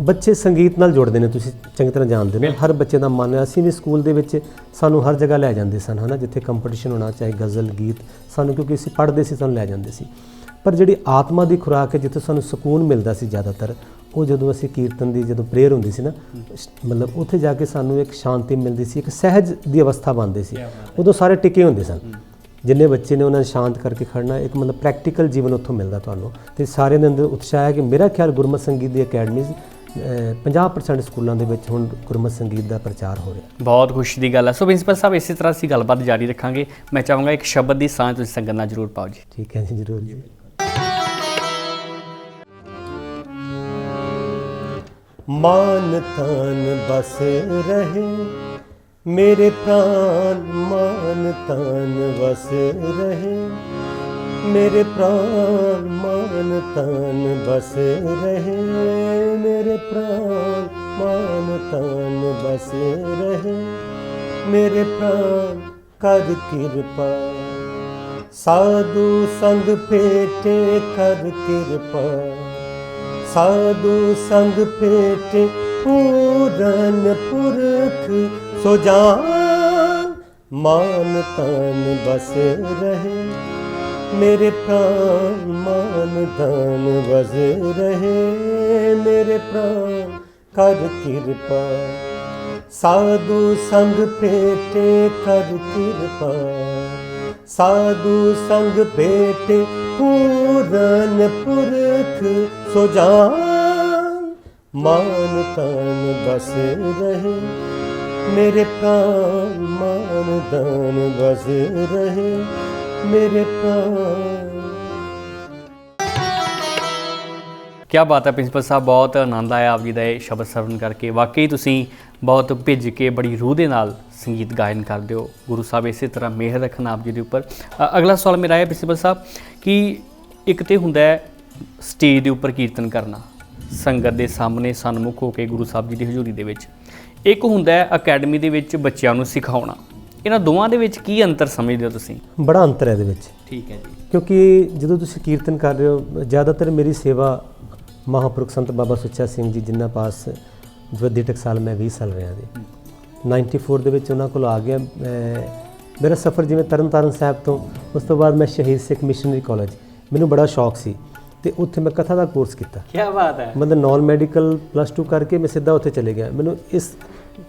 ਬੱਚੇ ਸੰਗੀਤ ਨਾਲ ਜੁੜਦੇ ਨੇ ਤੁਸੀਂ ਚੰਗੀ ਤਰ੍ਹਾਂ ਜਾਣਦੇ ਹੋ ਹਰ ਬੱਚੇ ਦਾ ਮਨ ਹੈ। ਅਸੀਂ ਵੀ ਸਕੂਲ ਦੇ ਵਿੱਚ ਸਾਨੂੰ ਹਰ ਜਗ੍ਹਾ ਲੈ ਜਾਂਦੇ ਸਨ ਹਨਾ ਜਿੱਥੇ ਕੰਪੀਟੀਸ਼ਨ ਹੋਣਾ ਚਾਹੇ ਗਜ਼ਲ ਗੀਤ ਸਾਨੂੰ ਕਿਉਂਕਿ ਅਸੀਂ ਪੜ੍ਹਦੇ ਸੀ ਸਾਨੂੰ ਲੈ ਜਾਂਦੇ ਸੀ। ਪਰ ਜਿਹੜੀ ਆਤਮਾ ਦੀ ਖੁਰਾਕ ਹੈ ਜਿੱਥੇ ਸਾਨੂੰ ਸਕੂਨ ਮਿਲਦਾ ਸੀ ਜ਼ਿਆਦਾਤਰ ਉਹ ਜਦੋਂ ਅਸੀਂ ਕੀਰਤਨ ਦੀ ਜਦੋਂ ਪ੍ਰੇਅਰ ਹੁੰਦੀ ਸੀ ਨਾ ਮਤਲਬ ਉੱਥੇ ਜਾ ਕੇ ਸਾਨੂੰ ਇੱਕ ਸ਼ਾਂਤੀ ਮਿਲਦੀ ਸੀ ਇੱਕ ਸਹਿਜ ਦੀ ਅਵਸਥਾ ਬਣਦੀ ਸੀ। ਉਦੋਂ ਸਾਰੇ ਟਿਕੇ ਹੁੰਦੇ ਸਨ। ਜਿੰਨੇ ਬੱਚੇ ਨੇ ਉਹਨਾਂ ਨੂੰ ਸ਼ਾਂਤ ਕਰਕੇ ਖੜਨਾ ਇੱਕ ਮਤਲਬ ਪ੍ਰੈਕਟੀਕਲ ਜੀਵਨ ਉੱਥੋਂ ਮਿਲਦਾ ਤੁਹਾਨੂੰ। ਤੇ ਸਾਰਿਆਂ ਦੇ ਅੰਦਰ ਉਤਸ਼ਾਹ ਹੈ ਕਿ ਮੇਰਾ ਖਿਆਲ ਗੁਰਮਤ ਸੰਗੀਤ ਦੀ ਅਕੈਡਮੀਜ਼ 50% ਸਕੂਲਾਂ ਦੇ ਵਿੱਚ ਹੁਣ ਗੁਰਮਤ ਸੰਗੀਤ ਦਾ ਪ੍ਰਚਾਰ ਹੋ ਰਿਹਾ। ਬਹੁਤ ਖੁਸ਼ੀ ਦੀ ਗੱਲ ਹੈ। ਸੋ ਪ੍ਰਿੰਸੀਪਲ ਸਾਹਿਬ ਇਸੇ ਤਰ੍ਹਾਂ ਅਸੀਂ ਗੱਲਬਾਤ ਜਾਰੀ ਰੱਖਾਂਗੇ। ਮੈਂ ਚਾਹਾਂਗਾ ਇੱਕ ਸ਼ਬਦ ਦੀ ਸਾਂਝ ਤੁਸੀਂ ਸੰਗਤ ਨਾਲ ਜ਼ਰੂਰ ਪਾਓ ਜੀ। ਠੀਕ ਹੈ ਜੀ ਜ਼ਰੂਰ ਜੀ। ਮਾਨ ਤਾਨ ਬਸ ਰਹੇ, ਮੇਰੇ ਪ੍ਰਾਨ ਮਾਨ ਤਾਨ ਵਸ ਰਹੇ, ਮੇਰੇ ਪ੍ਰਾਨ ਮਾਨ ਤਨ ਬਸ ਰਹੇ, ਮੇਰੇ ਪ੍ਰਾਨ ਮਾਨ ਤਾਨ ਬਸ ਰਹੇ, ਮੇਰੇ ਪ੍ਰਾਨ ਕਰ ਕਿਰਪਾ। ਸਾਧੂ ਸੰਗ ਭੇਟੇ ਕਰ ਕਿਰਪਾ। ਸਾਧੂ ਸੰਗ ਭੇਟੇ ਪੂਰਨ ਪੁਰਖ, ਸੋ ਜਾਨ ਮਾਨ ਤਨ ਬਸ ਰਹੇ। ਮੇਰੇ ਪ੍ਰਾਨ ਮਾਨ ਧਨ ਬਸ ਰਹੇ। ਮੇਰੇ ਪ੍ਰਾਨ ਕਰ ਕਿਰਪਾ। ਸਾਧੂ ਸੰਗ ਭੇਟੇ ਕਰ ਕਿਰਪਾ। ਸਾਧੂ ਸੰਗ ਭੇਟੇ ਪੂਰਨ ਪੁਰਖ ਸੋ ਜਾਨ, ਮਾਨ ਤਨ ਬਸ ਰਹੇ। ਮੇਰੇ ਪ੍ਰਾਨ ਮਾਨ ਤਨ ਬਸ ਰਹੇ। ਮੇਰੇ ਪ੍ਰਾਨ ਕੀ ਬਾਤ ਹੈ ਪ੍ਰਿੰਸੀਪਲ ਸਾਹਿਬ, ਬਹੁਤ ਆਨੰਦ ਆਇਆ ਆਪ ਜੀ ਦਾ ਇਹ ਸ਼ਬਦ ਸਰਵਣ ਕਰਕੇ। ਵਾਕਈ ਤੁਸੀਂ ਬਹੁਤ ਭਿੱਜ ਕੇ ਬੜੀ ਰੂਹ ਦੇ ਨਾਲ ਸੰਗੀਤ ਗਾਇਨ ਕਰਦੇ ਹੋ। ਗੁਰੂ ਸਾਹਿਬ ਇਸੇ ਤਰ੍ਹਾਂ ਮਿਹਰ ਰੱਖਣ ਆਪ ਜੀ ਦੇ ਉੱਪਰ। ਅਗਲਾ ਸਵਾਲ ਮੇਰਾ ਹੈ ਪ੍ਰਿੰਸੀਪਲ ਸਾਹਿਬ, ਕਿ ਇੱਕ ਤੇ ਹੁੰਦਾ ਹੈ ਸਟੇਜ ਦੇ ਉੱਪਰ ਕੀਰਤਨ ਕਰਨਾ ਸੰਗਤ ਦੇ ਸਾਹਮਣੇ ਸਨਮੁਖ ਹੋ ਕੇ ਗੁਰੂ ਸਾਹਿਬ ਜੀ ਦੀ ਹਜ਼ੂਰੀ ਦੇ ਵਿੱਚ। ਇੱਕ ਹੁੰਦਾ ਹੈ ਅਕੈਡਮੀ ਦੇ ਵਿੱਚ ਬੱਚਿਆਂ ਨੂੰ ਸਿਖਾਉਣਾ। ਇਹਨਾਂ ਦੋਵਾਂ ਦੇ ਵਿੱਚ ਕੀ ਅੰਤਰ ਸਮਝਦੇ ਹੋ ਤੁਸੀਂ? ਬੜਾ ਅੰਤਰ ਹੈ ਇਹਦੇ ਵਿੱਚ। ਠੀਕ ਹੈ ਜੀ। ਕਿਉਂਕਿ ਜਦੋਂ ਤੁਸੀਂ ਕੀਰਤਨ ਕਰ ਰਹੇ ਹੋ ਜ਼ਿਆਦਾਤਰ ਮੇਰੀ ਸੇਵਾ ਮਹਾਂਪੁਰਖ ਸੰਤ ਬਾਬਾ ਸੁੱਚਾ ਸਿੰਘ ਜੀ ਜਿਨ੍ਹਾਂ ਪਾਸ ਜਵੱਦੀ ਟਕਸਾਲ ਮੈਂ 20 ਸਾਲ ਰਿਹਾ ਜੀ। 94 ਦੇ ਵਿੱਚ ਉਹਨਾਂ ਕੋਲ ਆ ਗਿਆ। ਮੇਰਾ ਸਫ਼ਰ ਜਿਵੇਂ ਤਰਨਤਾਰਨ ਸਾਹਿਬ ਤੋਂ ਉਸ ਤੋਂ ਬਾਅਦ ਮੈਂ ਸ਼ਹੀਦ ਸਿੱਖ ਮਿਸ਼ਨਰੀ ਕਾਲਜ। ਮੈਨੂੰ ਬੜਾ ਸ਼ੌਕ ਸੀ। ਤੇ ਉੱਥੇ ਮੈਂ ਕਥਾ ਦਾ ਕੋਰਸ ਕੀਤਾ। ਕੀ ਬਾਤ ਹੈ। ਮਤਲਬ ਨਾਨ ਮੈਡੀਕਲ ਪਲੱਸ 2 ਕਰਕੇ ਮੈਂ ਸਿੱਧਾ ਉੱਥੇ ਚਲੇ ਗਿਆ। ਮੈਨੂੰ ਇਸ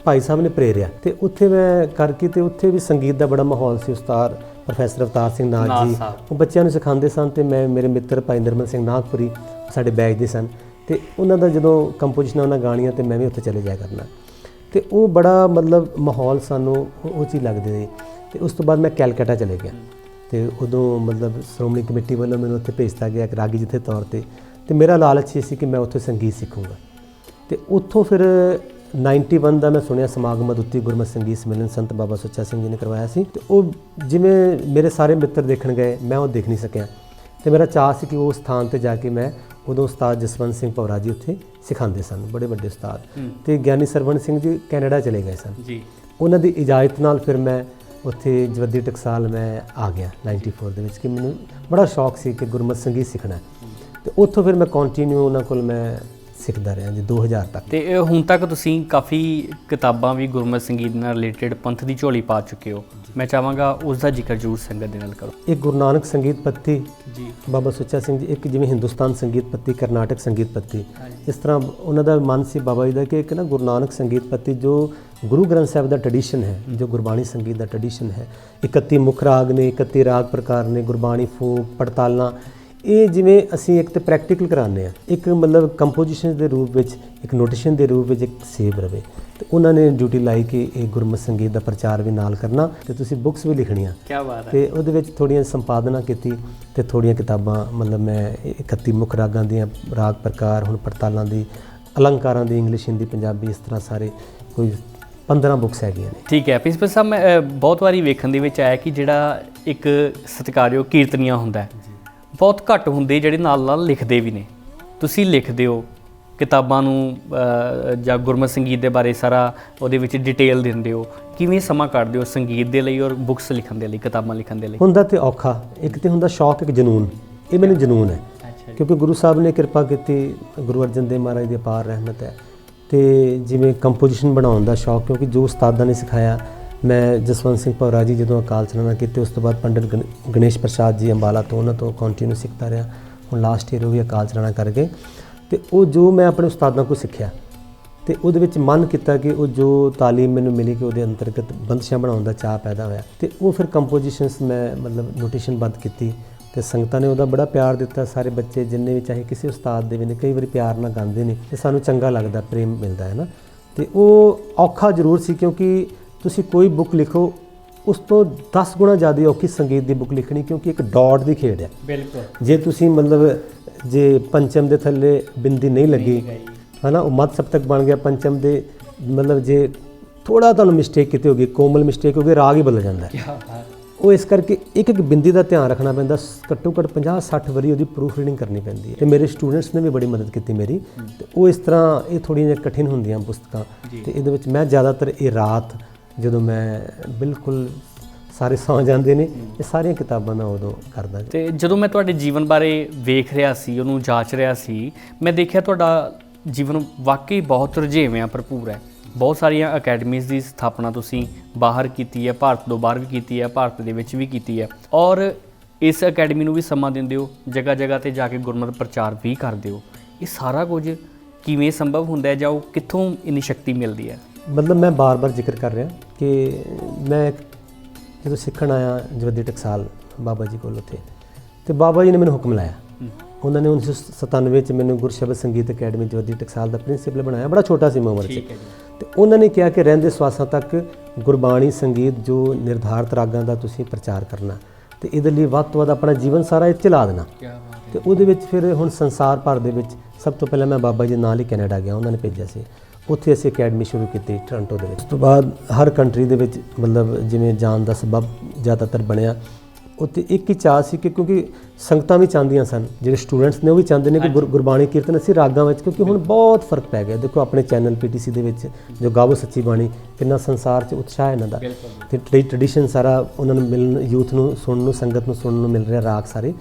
ਭਾਈ ਸਾਹਿਬ ਨੇ ਪ੍ਰੇਰਿਆ। ਤੇ ਉੱਥੇ ਮੈਂ ਕਰਕੇ ਤੇ ਉੱਥੇ ਵੀ ਸੰਗੀਤ ਦਾ ਬੜਾ ਮਾਹੌਲ ਸੀ ਉਸਤਾਦ ਪ੍ਰੋਫੈਸਰ ਅਵਤਾਰ ਸਿੰਘ ਨਾਥ ਜੀ। ਉਹ ਬੱਚਿਆਂ ਨੂੰ ਸਿਖਾਉਂਦੇ ਸਨ ਤੇ ਮੈਂ ਮੇਰੇ ਮਿੱਤਰ ਭਾਈ ਨਿਰਮਲ ਸਿੰਘ ਨਾਗਪੁਰੀ ਸਾਡੇ ਬੈਚ ਦੇ ਸਨ। ਤੇ ਉਹਨਾਂ ਦਾ ਜਦੋਂ ਕੰਪੋਜੀਸ਼ਨਾਂ ਉਹਨਾਂ ਗਾਣੀਆਂ ਤੇ ਮੈਂ ਵੀ ਉੱਥੇ ਚਲੇ ਜਾਇਆ ਕਰਨਾ। ਤੇ ਉਹ ਬੜਾ ਮਤਲਬ ਮਾਹੌਲ ਸਾਨੂੰ ਉਹ ਉਹ ਚੀਜ਼ ਲੱਗਦੀ ਸੀ ਤੇ ਉਸ ਤੋਂ ਬਾਅਦ ਮੈਂ ਕੈਲਕਟਾ ਚਲੇ ਗਿਆ। ਤੇ ਉਦੋਂ ਮਤਲਬ ਸ਼੍ਰੋਮਣੀ ਕਮੇਟੀ ਵੱਲੋਂ ਮੈਨੂੰ ਉੱਥੇ ਭੇਜਤਾ ਗਿਆ ਇੱਕ ਰਾਗੀ ਜਿੱਥੇ ਤੌਰ ਤੇ। ਤੇ ਮੇਰਾ ਲਾਲਚ ਇਹ ਸੀ ਕਿ ਮੈਂ ਉੱਥੇ ਸੰਗੀਤ ਸਿੱਖੂੰਗਾ। ਤੇ ਉੱਥੋਂ ਫਿਰ 91 ਦਾ ਮੈਂ ਸੁਣਿਆ ਸਮਾਗਮ ਅਦੁੱਤੀ ਗੁਰਮਤਿ ਸੰਗੀਤ ਸਮੇਲਨ ਸੰਤ ਬਾਬਾ ਸੁੱਚਾ ਸਿੰਘ ਜੀ ਨੇ ਕਰਵਾਇਆ ਸੀ। ਤੇ ਉਹ ਜਿਵੇਂ ਮੇਰੇ ਸਾਰੇ ਮਿੱਤਰ ਦੇਖਣ ਗਏ ਮੈਂ ਉਹ ਦੇਖ ਨਹੀਂ ਸਕਿਆ। ਤੇ ਮੇਰਾ ਚਾਅ ਸੀ ਕਿ ਉਹ ਸਥਾਨ ਤੇ ਜਾ ਕੇ ਮੈਂ ਉਦੋਂ ਉਸਤਾਦ ਜਸਵੰਤ ਸਿੰਘ ਭਵਰਾ ਜੀ ਉੱਥੇ ਸਿਖਾਉਂਦੇ ਸਨ ਬੜੇ ਵੱਡੇ ਉਸਤਾਦ। ਤੇ ਗਿਆਨੀ ਸਰਵਣ ਸਿੰਘ ਜੀ ਕੈਨੇਡਾ ਚਲੇ ਗਏ ਸਨ। ਜੀ। ਉਹਨਾਂ ਦੀ ਇਜਾਜ਼ਤ ਨਾਲ ਫਿਰ ਮੈਂ ਉੱਥੇ ਜਵੱਦੀ ਟਕਸਾਲ ਮੈਂ ਆ ਗਿਆ 94 ਦੇ ਵਿੱਚ ਕਿ ਮੈਨੂੰ ਬੜਾ ਸ਼ੌਕ ਸੀ ਕਿ ਗੁਰਮਤਿ ਸੰਗੀਤ ਸਿੱਖਣਾ। ਤੇ ਉੱਥੋਂ ਫਿਰ ਮੈਂ ਕੰਟੀਨਿਊ ਉਹਨਾਂ ਕੋਲ ਮੈਂ ਸਿੱਖਦਾ ਰਿਹਾ ਜੀ 2000 ਤੱਕ। ਤੇ ਹੁਣ ਤੱਕ ਤੁਸੀਂ ਕਾਫੀ ਕਿਤਾਬਾਂ ਵੀ ਗੁਰਮਤਿ ਸੰਗੀਤ ਨਾਲ ਰਿਲੇਟਡ ਪੰਥ ਦੀ ਝੋਲੀ ਪਾ ਚੁੱਕੇ ਹੋ। ਮੈਂ ਚਾਹਾਂਗਾ ਉਸ ਦਾ ਜ਼ਿਕਰ ਜ਼ਰੂਰ ਸੰਗਤ ਦੇ ਨਾਲ ਕਰੋ। ਇੱਕ ਗੁਰੂ ਨਾਨਕ ਸੰਗੀਤ ਪੱਤੀ ਜੀ। ਬਾਬਾ ਸੁੱਚਾ ਸਿੰਘ ਜੀ ਇੱਕ ਜਿਵੇਂ ਹਿੰਦੁਸਤਾਨ ਸੰਗੀਤ ਪੱਤੀ ਕਰਨਾਟਕ ਸੰਗੀਤ ਪੱਤੀ। ਇਸ ਤਰ੍ਹਾਂ ਉਹਨਾਂ ਦਾ ਮਨ ਸੀ ਬਾਬਾ ਜੀ ਦਾ ਕਿ ਇੱਕ ਨਾ ਗੁਰੂ ਨਾਨਕ ਸੰਗੀਤ ਪੱਤੀ ਜੋ ਗੁਰੂ ਗ੍ਰੰਥ ਸਾਹਿਬ ਦਾ ਟ੍ਰੈਡੀਸ਼ਨ ਹੈ ਜੋ ਗੁਰਬਾਣੀ ਸੰਗੀਤ ਦਾ ਟ੍ਰੈਡੀਸ਼ਨ ਹੈ। 31 ਮੁੱਖ ਰਾਗ ਨੇ 31 ਰਾਗ ਪ੍ਰਕਾਰ ਨੇ ਗੁਰਬਾਣੀ ਫੂਕ ਪੜਤਾਲਾਂ ਇਹ ਜਿਵੇਂ ਅਸੀਂ ਇੱਕ ਤੇ ਪ੍ਰੈਕਟੀਕਲ ਕਰਾਉਂਦੇ ਆ ਇੱਕ ਮਤਲਬ ਕੰਪੋਜੀਸ਼ਨ ਦੇ ਰੂਪ ਵਿੱਚ ਇੱਕ ਨੋਟੇਸ਼ਨ ਦੇ ਰੂਪ ਵਿੱਚ ਇੱਕ ਸੇਵ ਰਵੇ। ਤੇ ਉਹਨਾਂ ਨੇ ਡਿਊਟੀ ਲਾਈ ਕਿ ਇਹ ਗੁਰਮਤਿ ਸੰਗੀਤ ਦਾ ਪ੍ਰਚਾਰ ਵੀ ਨਾਲ ਕਰਨਾ ਤੇ ਤੁਸੀਂ ਬੁੱਕਸ ਵੀ ਲਿਖਣੀਆਂ। ਕੀ ਬਾਤ ਹੈ। ਤੇ ਉਹਦੇ ਵਿੱਚ ਥੋੜੀਆਂ ਸੰਪਾਦਨਾ ਕੀਤੀ ਤੇ ਥੋੜੀਆਂ ਕਿਤਾਬਾਂ ਮਤਲਬ ਮੈਂ 31 ਮੁੱਖ ਰਾਗਾਂ ਦੀਆਂ ਰਾਗ ਪ੍ਰਕਾਰ ਹੁਣ ਪੜਤਾਲਾਂ ਦੀ ਅਲੰਕਾਰਾਂ ਦੀ ਇੰਗਲਿਸ਼ ਹਿੰਦੀ ਪੰਜਾਬੀ ਇਸ ਤਰ੍ਹਾਂ ਸਾਰੇ ਕੋਈ 15 ਬੁੱਕਸ ਹੈਗੀਆਂ ਨੇ। ਠੀਕ ਹੈ ਪ੍ਰਿੰਸੀਪਲ ਸਾਹਿਬ ਮੈਂ ਅ, ਬਹੁਤ ਵਾਰੀ ਵੇਖਣ ਦੇ ਵਿੱਚ ਆਇਆ ਕਿ ਜਿਹੜਾ ਇੱਕ ਸਤਿਕਾਰਯੋਗ ਕੀਰਤਨੀਆ ਹੁੰਦਾ ਹੈ ਬਹੁਤ ਘੱਟ ਹੁੰਦੇ ਜਿਹੜੇ ਨਾਲ ਨਾਲ ਲਿਖਦੇ ਵੀ ਨੇ। ਤੁਸੀਂ ਲਿਖਦੇ ਹੋ ਕਿਤਾਬਾਂ ਨੂੰ ਅ, ਜਾਂ ਗੁਰਮਤਿ ਸੰਗੀਤ ਦੇ ਬਾਰੇ ਸਾਰਾ ਉਹਦੇ ਵਿੱਚ ਡਿਟੇਲ ਦਿੰਦੇ ਹੋ। ਕਿਵੇਂ ਸਮਾਂ ਕੱਢਦੇ ਹੋ ਸੰਗੀਤ ਦੇ ਲਈ ਔਰ ਬੁੱਕਸ ਲਿਖਣ ਦੇ ਲਈ ਕਿਤਾਬਾਂ ਲਿਖਣ ਦੇ ਲਈ? ਹੁੰਦਾ ਤੇ ਔਖਾ ਇੱਕ ਤੇ ਹੁੰਦਾ ਸ਼ੌਕ ਇੱਕ ਜਨੂਨ। ਇਹ ਮੈਨੂੰ ਜਨੂਨ ਹੈ। ਅੱਛਾ ਕਿਉਂਕਿ ਗੁਰੂ ਸਾਹਿਬ ਨੇ ਕਿਰਪਾ ਕੀਤੀ ਗੁਰੂ ਅਰਜਨ ਦੇਵ ਮਹਾਰਾਜ ਦੀ ਅਪਾਰ ਰਹਿਮਤ ਹੈ। ਤੇ ਜਿਵੇਂ ਕੰਪੋਜੀਸ਼ਨ ਬਣਾਉਣ ਦਾ ਸ਼ੌਕ, ਕਿਉਂਕਿ ਜੋ ਉਸਤਾਦਾਂ ਨੇ ਸਿਖਾਇਆ, ਮੈਂ ਜਸਵੰਤ ਸਿੰਘ ਭੌਰਾ ਜੀ ਜਦੋਂ ਅਕਾਲ ਚਲਾਣਾ ਕੀਤੇ, ਉਸ ਤੋਂ ਬਾਅਦ ਪੰਡਿਤ ਗਣੇਸ਼ ਪ੍ਰਸਾਦ ਜੀ ਅੰਬਾਲਾ ਤੋਂ ਉਹਨਾਂ ਤੋਂ ਕੰਟੀਨਿਊ ਸਿੱਖਦਾ ਰਿਹਾ। ਹੁਣ ਲਾਸਟ ਈਅਰ ਉਹ ਵੀ ਅਕਾਲ ਚਲਾਣਾ ਕਰ ਗਏ। ਤੇ ਉਹ ਜੋ ਮੈਂ ਆਪਣੇ ਉਸਤਾਦਾਂ ਕੋਲ ਸਿੱਖਿਆ, ਤੇ ਉਹਦੇ ਵਿੱਚ ਮਨ ਕੀਤਾ ਕਿ ਉਹ ਜੋ ਤਾਲੀਮ ਮੈਨੂੰ ਮਿਲੀ ਕਿ ਉਹਦੇ ਅੰਤਰਗਤ ਬੰਦਸ਼ਾਂ ਬਣਾਉਣ ਦਾ ਚਾਹ ਪੈਦਾ ਹੋਇਆ। ਤੇ ਉਹ ਫਿਰ ਕੰਪੋਜੀਸ਼ਨਸ ਮੈਂ ਮਤਲਬ ਨੋਟੇਸ਼ਨ ਬੰਦ ਕੀਤੀ। ਤੇ ਸੰਗਤਾਂ ਨੇ ਉਹਦਾ ਬੜਾ ਪਿਆਰ ਦਿੱਤਾ ਸਾਰੇ ਬੱਚੇ ਜਿੰਨੇ ਵੀ ਚਾਹੇ ਕਿਸੇ ਉਸਤਾਦ ਦੇ ਵੀ ਨੇ ਕਈ ਵਾਰੀ ਪਿਆਰ ਨਾਲ ਗਾਉਂਦੇ ਨੇ ਤੇ ਸਾਨੂੰ ਚੰਗਾ ਲੱਗਦਾ ਪ੍ਰੇਮ ਮਿਲਦਾ ਹੈ ਨਾ? ਤੇ ਉਹ ਔਖਾ ਜ਼ਰੂਰ ਸੀ ਕਿਉਂਕਿ ਤੁਸੀਂ ਕੋਈ ਬੁੱਕ ਲਿਖੋ ਉਸ ਤੋਂ 10 ਗੁਣਾ ਜ਼ਿਆਦਾ ਔਖੀ ਸੰਗੀਤ ਦੀ ਬੁੱਕ ਲਿਖਣੀ ਕਿਉਂਕਿ ਇੱਕ ਡਾਟ ਦੀ ਖੇਡ ਹੈ। ਬਿਲਕੁਲ। ਜੇ ਤੁਸੀਂ ਮਤਲਬ ਜੇ ਪੰਚਮ ਦੇ ਥੱਲੇ ਬਿੰਦੀ ਨਹੀਂ ਲੱਗੀ ਹਨਾ ਉਹ ਮੱਧ ਸਪਤਕ ਬਣ ਗਿਆ ਪੰਚਮ ਦੇ ਮਤਲਬ ਜੇ ਥੋੜਾ ਤੁਹਾਨੂੰ ਮਿਸਟੇਕ ਕੀਤੀ ਹੋਗੀ ਕੋਮਲ ਮਿਸਟੇਕ ਹੋਗੀ ਰਾਗ ਹੀ ਬਦਲ ਜਾਂਦਾ ਹੈ। ਕੀ ਬਾਤ ਉਹ ਇਸ ਕਰਕੇ ਇੱਕ ਇੱਕ ਬਿੰਦੀ ਦਾ ਧਿਆਨ ਰੱਖਣਾ ਪੈਂਦਾ ਘੱਟੋ ਘੱਟ 50 60 ਵਾਰੀ ਉਹਦੀ ਪ੍ਰੂਫ ਰੀਡਿੰਗ ਕਰਨੀ ਪੈਂਦੀ ਹੈ। ਤੇ ਮੇਰੇ ਸਟੂਡੈਂਟਸ ਨੇ ਵੀ ਬੜੀ ਮਦਦ ਕੀਤੀ ਮੇਰੀ। ਤੇ ਉਹ ਇਸ ਤਰ੍ਹਾਂ ਇਹ ਥੋੜ੍ਹੀਆਂ ਜਿਹੀਆਂ ਕਠਿਨ ਹੁੰਦੀਆਂ ਪੁਸਤਕਾਂ। ਤੇ ਇਹਦੇ ਵਿੱਚ ਮੈਂ ਜ਼ਿਆਦਾਤਰ ਇਹ ਰਾਤ ਜਦੋਂ ਮੈਂ ਬਿਲਕੁਲ ਸਾਰੇ ਸੌਂ ਜਾਂਦੇ ਨੇ ਇਹ ਸਾਰੀਆਂ ਕਿਤਾਬਾਂ ਮੈਂ ਉਦੋਂ ਕਰਦਾ। ਤੇ ਜਦੋਂ ਮੈਂ ਤੁਹਾਡੇ ਜੀਵਨ ਬਾਰੇ ਵੇਖ ਰਿਹਾ ਸੀ ਉਹਨੂੰ ਜਾਂਚ ਰਿਹਾ ਸੀ ਮੈਂ ਦੇਖਿਆ ਤੁਹਾਡਾ ਜੀਵਨ ਵਾਕਈ ਬਹੁਤ ਰੁਝੇਵਿਆਂ ਭਰਪੂਰ ਹੈ। ਬਹੁਤ ਸਾਰੀਆਂ ਅਕੈਡਮੀਜ਼ ਦੀ ਸਥਾਪਨਾ ਤੁਸੀਂ ਬਾਹਰ ਕੀਤੀ ਹੈ ਭਾਰਤ ਤੋਂ ਬਾਹਰ ਵੀ ਕੀਤੀ ਹੈ ਭਾਰਤ ਦੇ ਵਿੱਚ ਵੀ ਕੀਤੀ ਹੈ। ਔਰ ਇਸ ਅਕੈਡਮੀ ਨੂੰ ਵੀ ਸਮਾਂ ਦਿੰਦੇ ਹੋ ਜਗ੍ਹਾ ਜਗ੍ਹਾ ਤੇ ਜਾ ਕੇ ਗੁਰਮਤਿ ਪ੍ਰਚਾਰ ਵੀ ਕਰਦੇ ਹੋ। ਇਹ ਸਾਰਾ ਕੁਝ ਕਿਵੇਂ ਸੰਭਵ ਹੁੰਦਾ ਹੈ ਜਾਂ ਉਹ ਕਿੱਥੋਂ ਇੰਨੀ ਸ਼ਕਤੀ ਮਿਲਦੀ ਹੈ? ਮਤਲਬ ਮੈਂ ਬਾਰ-ਬਾਰ ਜ਼ਿਕਰ ਕਰ ਰਿਹਾ ਕਿ ਮੈਂ ਜਦੋਂ ਸਿੱਖਣ ਆਇਆ ਜਵੱਦੀ ਟਕਸਾਲ ਬਾਬਾ ਜੀ ਕੋਲ ਉੱਥੇ ਤੇ ਬਾਬਾ ਜੀ ਨੇ ਮੈਨੂੰ ਹੁਕਮ ਲਾਇਆ ਉਹਨਾਂ ਨੇ 1997 ਚ ਮੈਨੂੰ ਗੁਰਸ਼ਬਦ ਸੰਗੀਤ ਅਕੈਡਮੀ ਜਵੱਦੀ ਟਕਸਾਲ ਦਾ ਪ੍ਰਿੰਸੀਪਲ ਬਣਾਇਆ ਬੜਾ ਛੋਟਾ ਸੀ ਮੈਂ ਉਮਰ 'ਚ। ਤੇ ਉਹਨਾਂ ਨੇ ਕਿਹਾ ਕਿ ਰਹਿੰਦੇ ਸਵਾਸਾਂ ਤੱਕ ਗੁਰਬਾਣੀ ਸੰਗੀਤ ਜੋ ਨਿਰਧਾਰਤ ਰਾਗਾਂ ਦਾ ਤੁਸੀਂ ਪ੍ਰਚਾਰ ਕਰਨਾ ਤੇ ਇਹਦੇ ਲਈ ਵੱਧ ਤੋਂ ਵੱਧ ਆਪਣਾ ਜੀਵਨ ਸਾਰਾ ਇਹ 'ਚ ਲਾ ਦੇਣਾ। ਤੇ ਉਹਦੇ ਵਿੱਚ ਫਿਰ ਹੁਣ ਸੰਸਾਰ ਭਰ ਦੇ ਵਿੱਚ ਸਭ ਤੋਂ ਪਹਿਲਾਂ ਮੈਂ ਬਾਬਾ ਜੀ ਨਾਲ ਹੀ ਕੈਨੇਡਾ ਗਿਆ ਉਹਨਾਂ ਨੇ ਭੇਜਿਆ ਸੀ। ਉੱਥੇ ਅਸੀਂ ਅਕੈਡਮੀ ਸ਼ੁਰੂ ਕੀਤੀ ਟੋਰਾਂਟੋ ਦੇ ਵਿੱਚ। ਉਸ ਤੋਂ ਬਾਅਦ ਹਰ ਕੰਟਰੀ ਦੇ ਵਿੱਚ ਮਤਲਬ ਜਿਵੇਂ ਜਾਣ ਦਾ ਸਬਬ ਜ਼ਿਆਦਾਤਰ ਬਣਿਆ। ਉੱਤੇ ਇੱਕ ਹੀ ਚਾਹ ਸੀ ਕਿ ਕਿਉਂਕਿ ਸੰਗਤਾਂ ਵੀ ਚਾਹੁੰਦੀਆਂ ਸਨ ਜਿਹੜੇ ਸਟੂਡੈਂਟਸ ਨੇ ਉਹ ਵੀ ਚਾਹੁੰਦੇ ਨੇ ਕਿ ਗੁਰ- ਗੁਰਬਾਣੀ ਕੀਰਤਨ ਅਸੀਂ ਰਾਗਾਂ ਵਿੱਚ ਕਿਉਂਕਿ ਹੁਣ ਬਹੁਤ ਫ਼ਰਕ ਪੈ ਗਿਆ। ਦੇਖੋ ਆਪਣੇ ਚੈਨਲ ਪੀਟੀਸੀ ਦੇ ਵਿੱਚ ਜੋ ਗਾਵੋ ਸੱਚੀ ਬਾਣੀ ਕਿੰਨਾ ਸੰਸਾਰ 'ਚ ਉਤਸ਼ਾਹ ਹੈ ਇਹਨਾਂ ਦਾ। ਤੇ ਟ੍ਰੈਡੀਸ਼ਨ ਸਾਰਾ ਉਹਨਾਂ ਨੂੰ ਮਿਲਣ ਯੂਥ ਨੂੰ ਸੁਣਨ ਨੂੰ ਸੰਗਤ ਨੂੰ ਸੁਣਨ ਨੂੰ ਮਿਲ ਰਿਹਾ ਰਾਗ ਸਾਰੇ।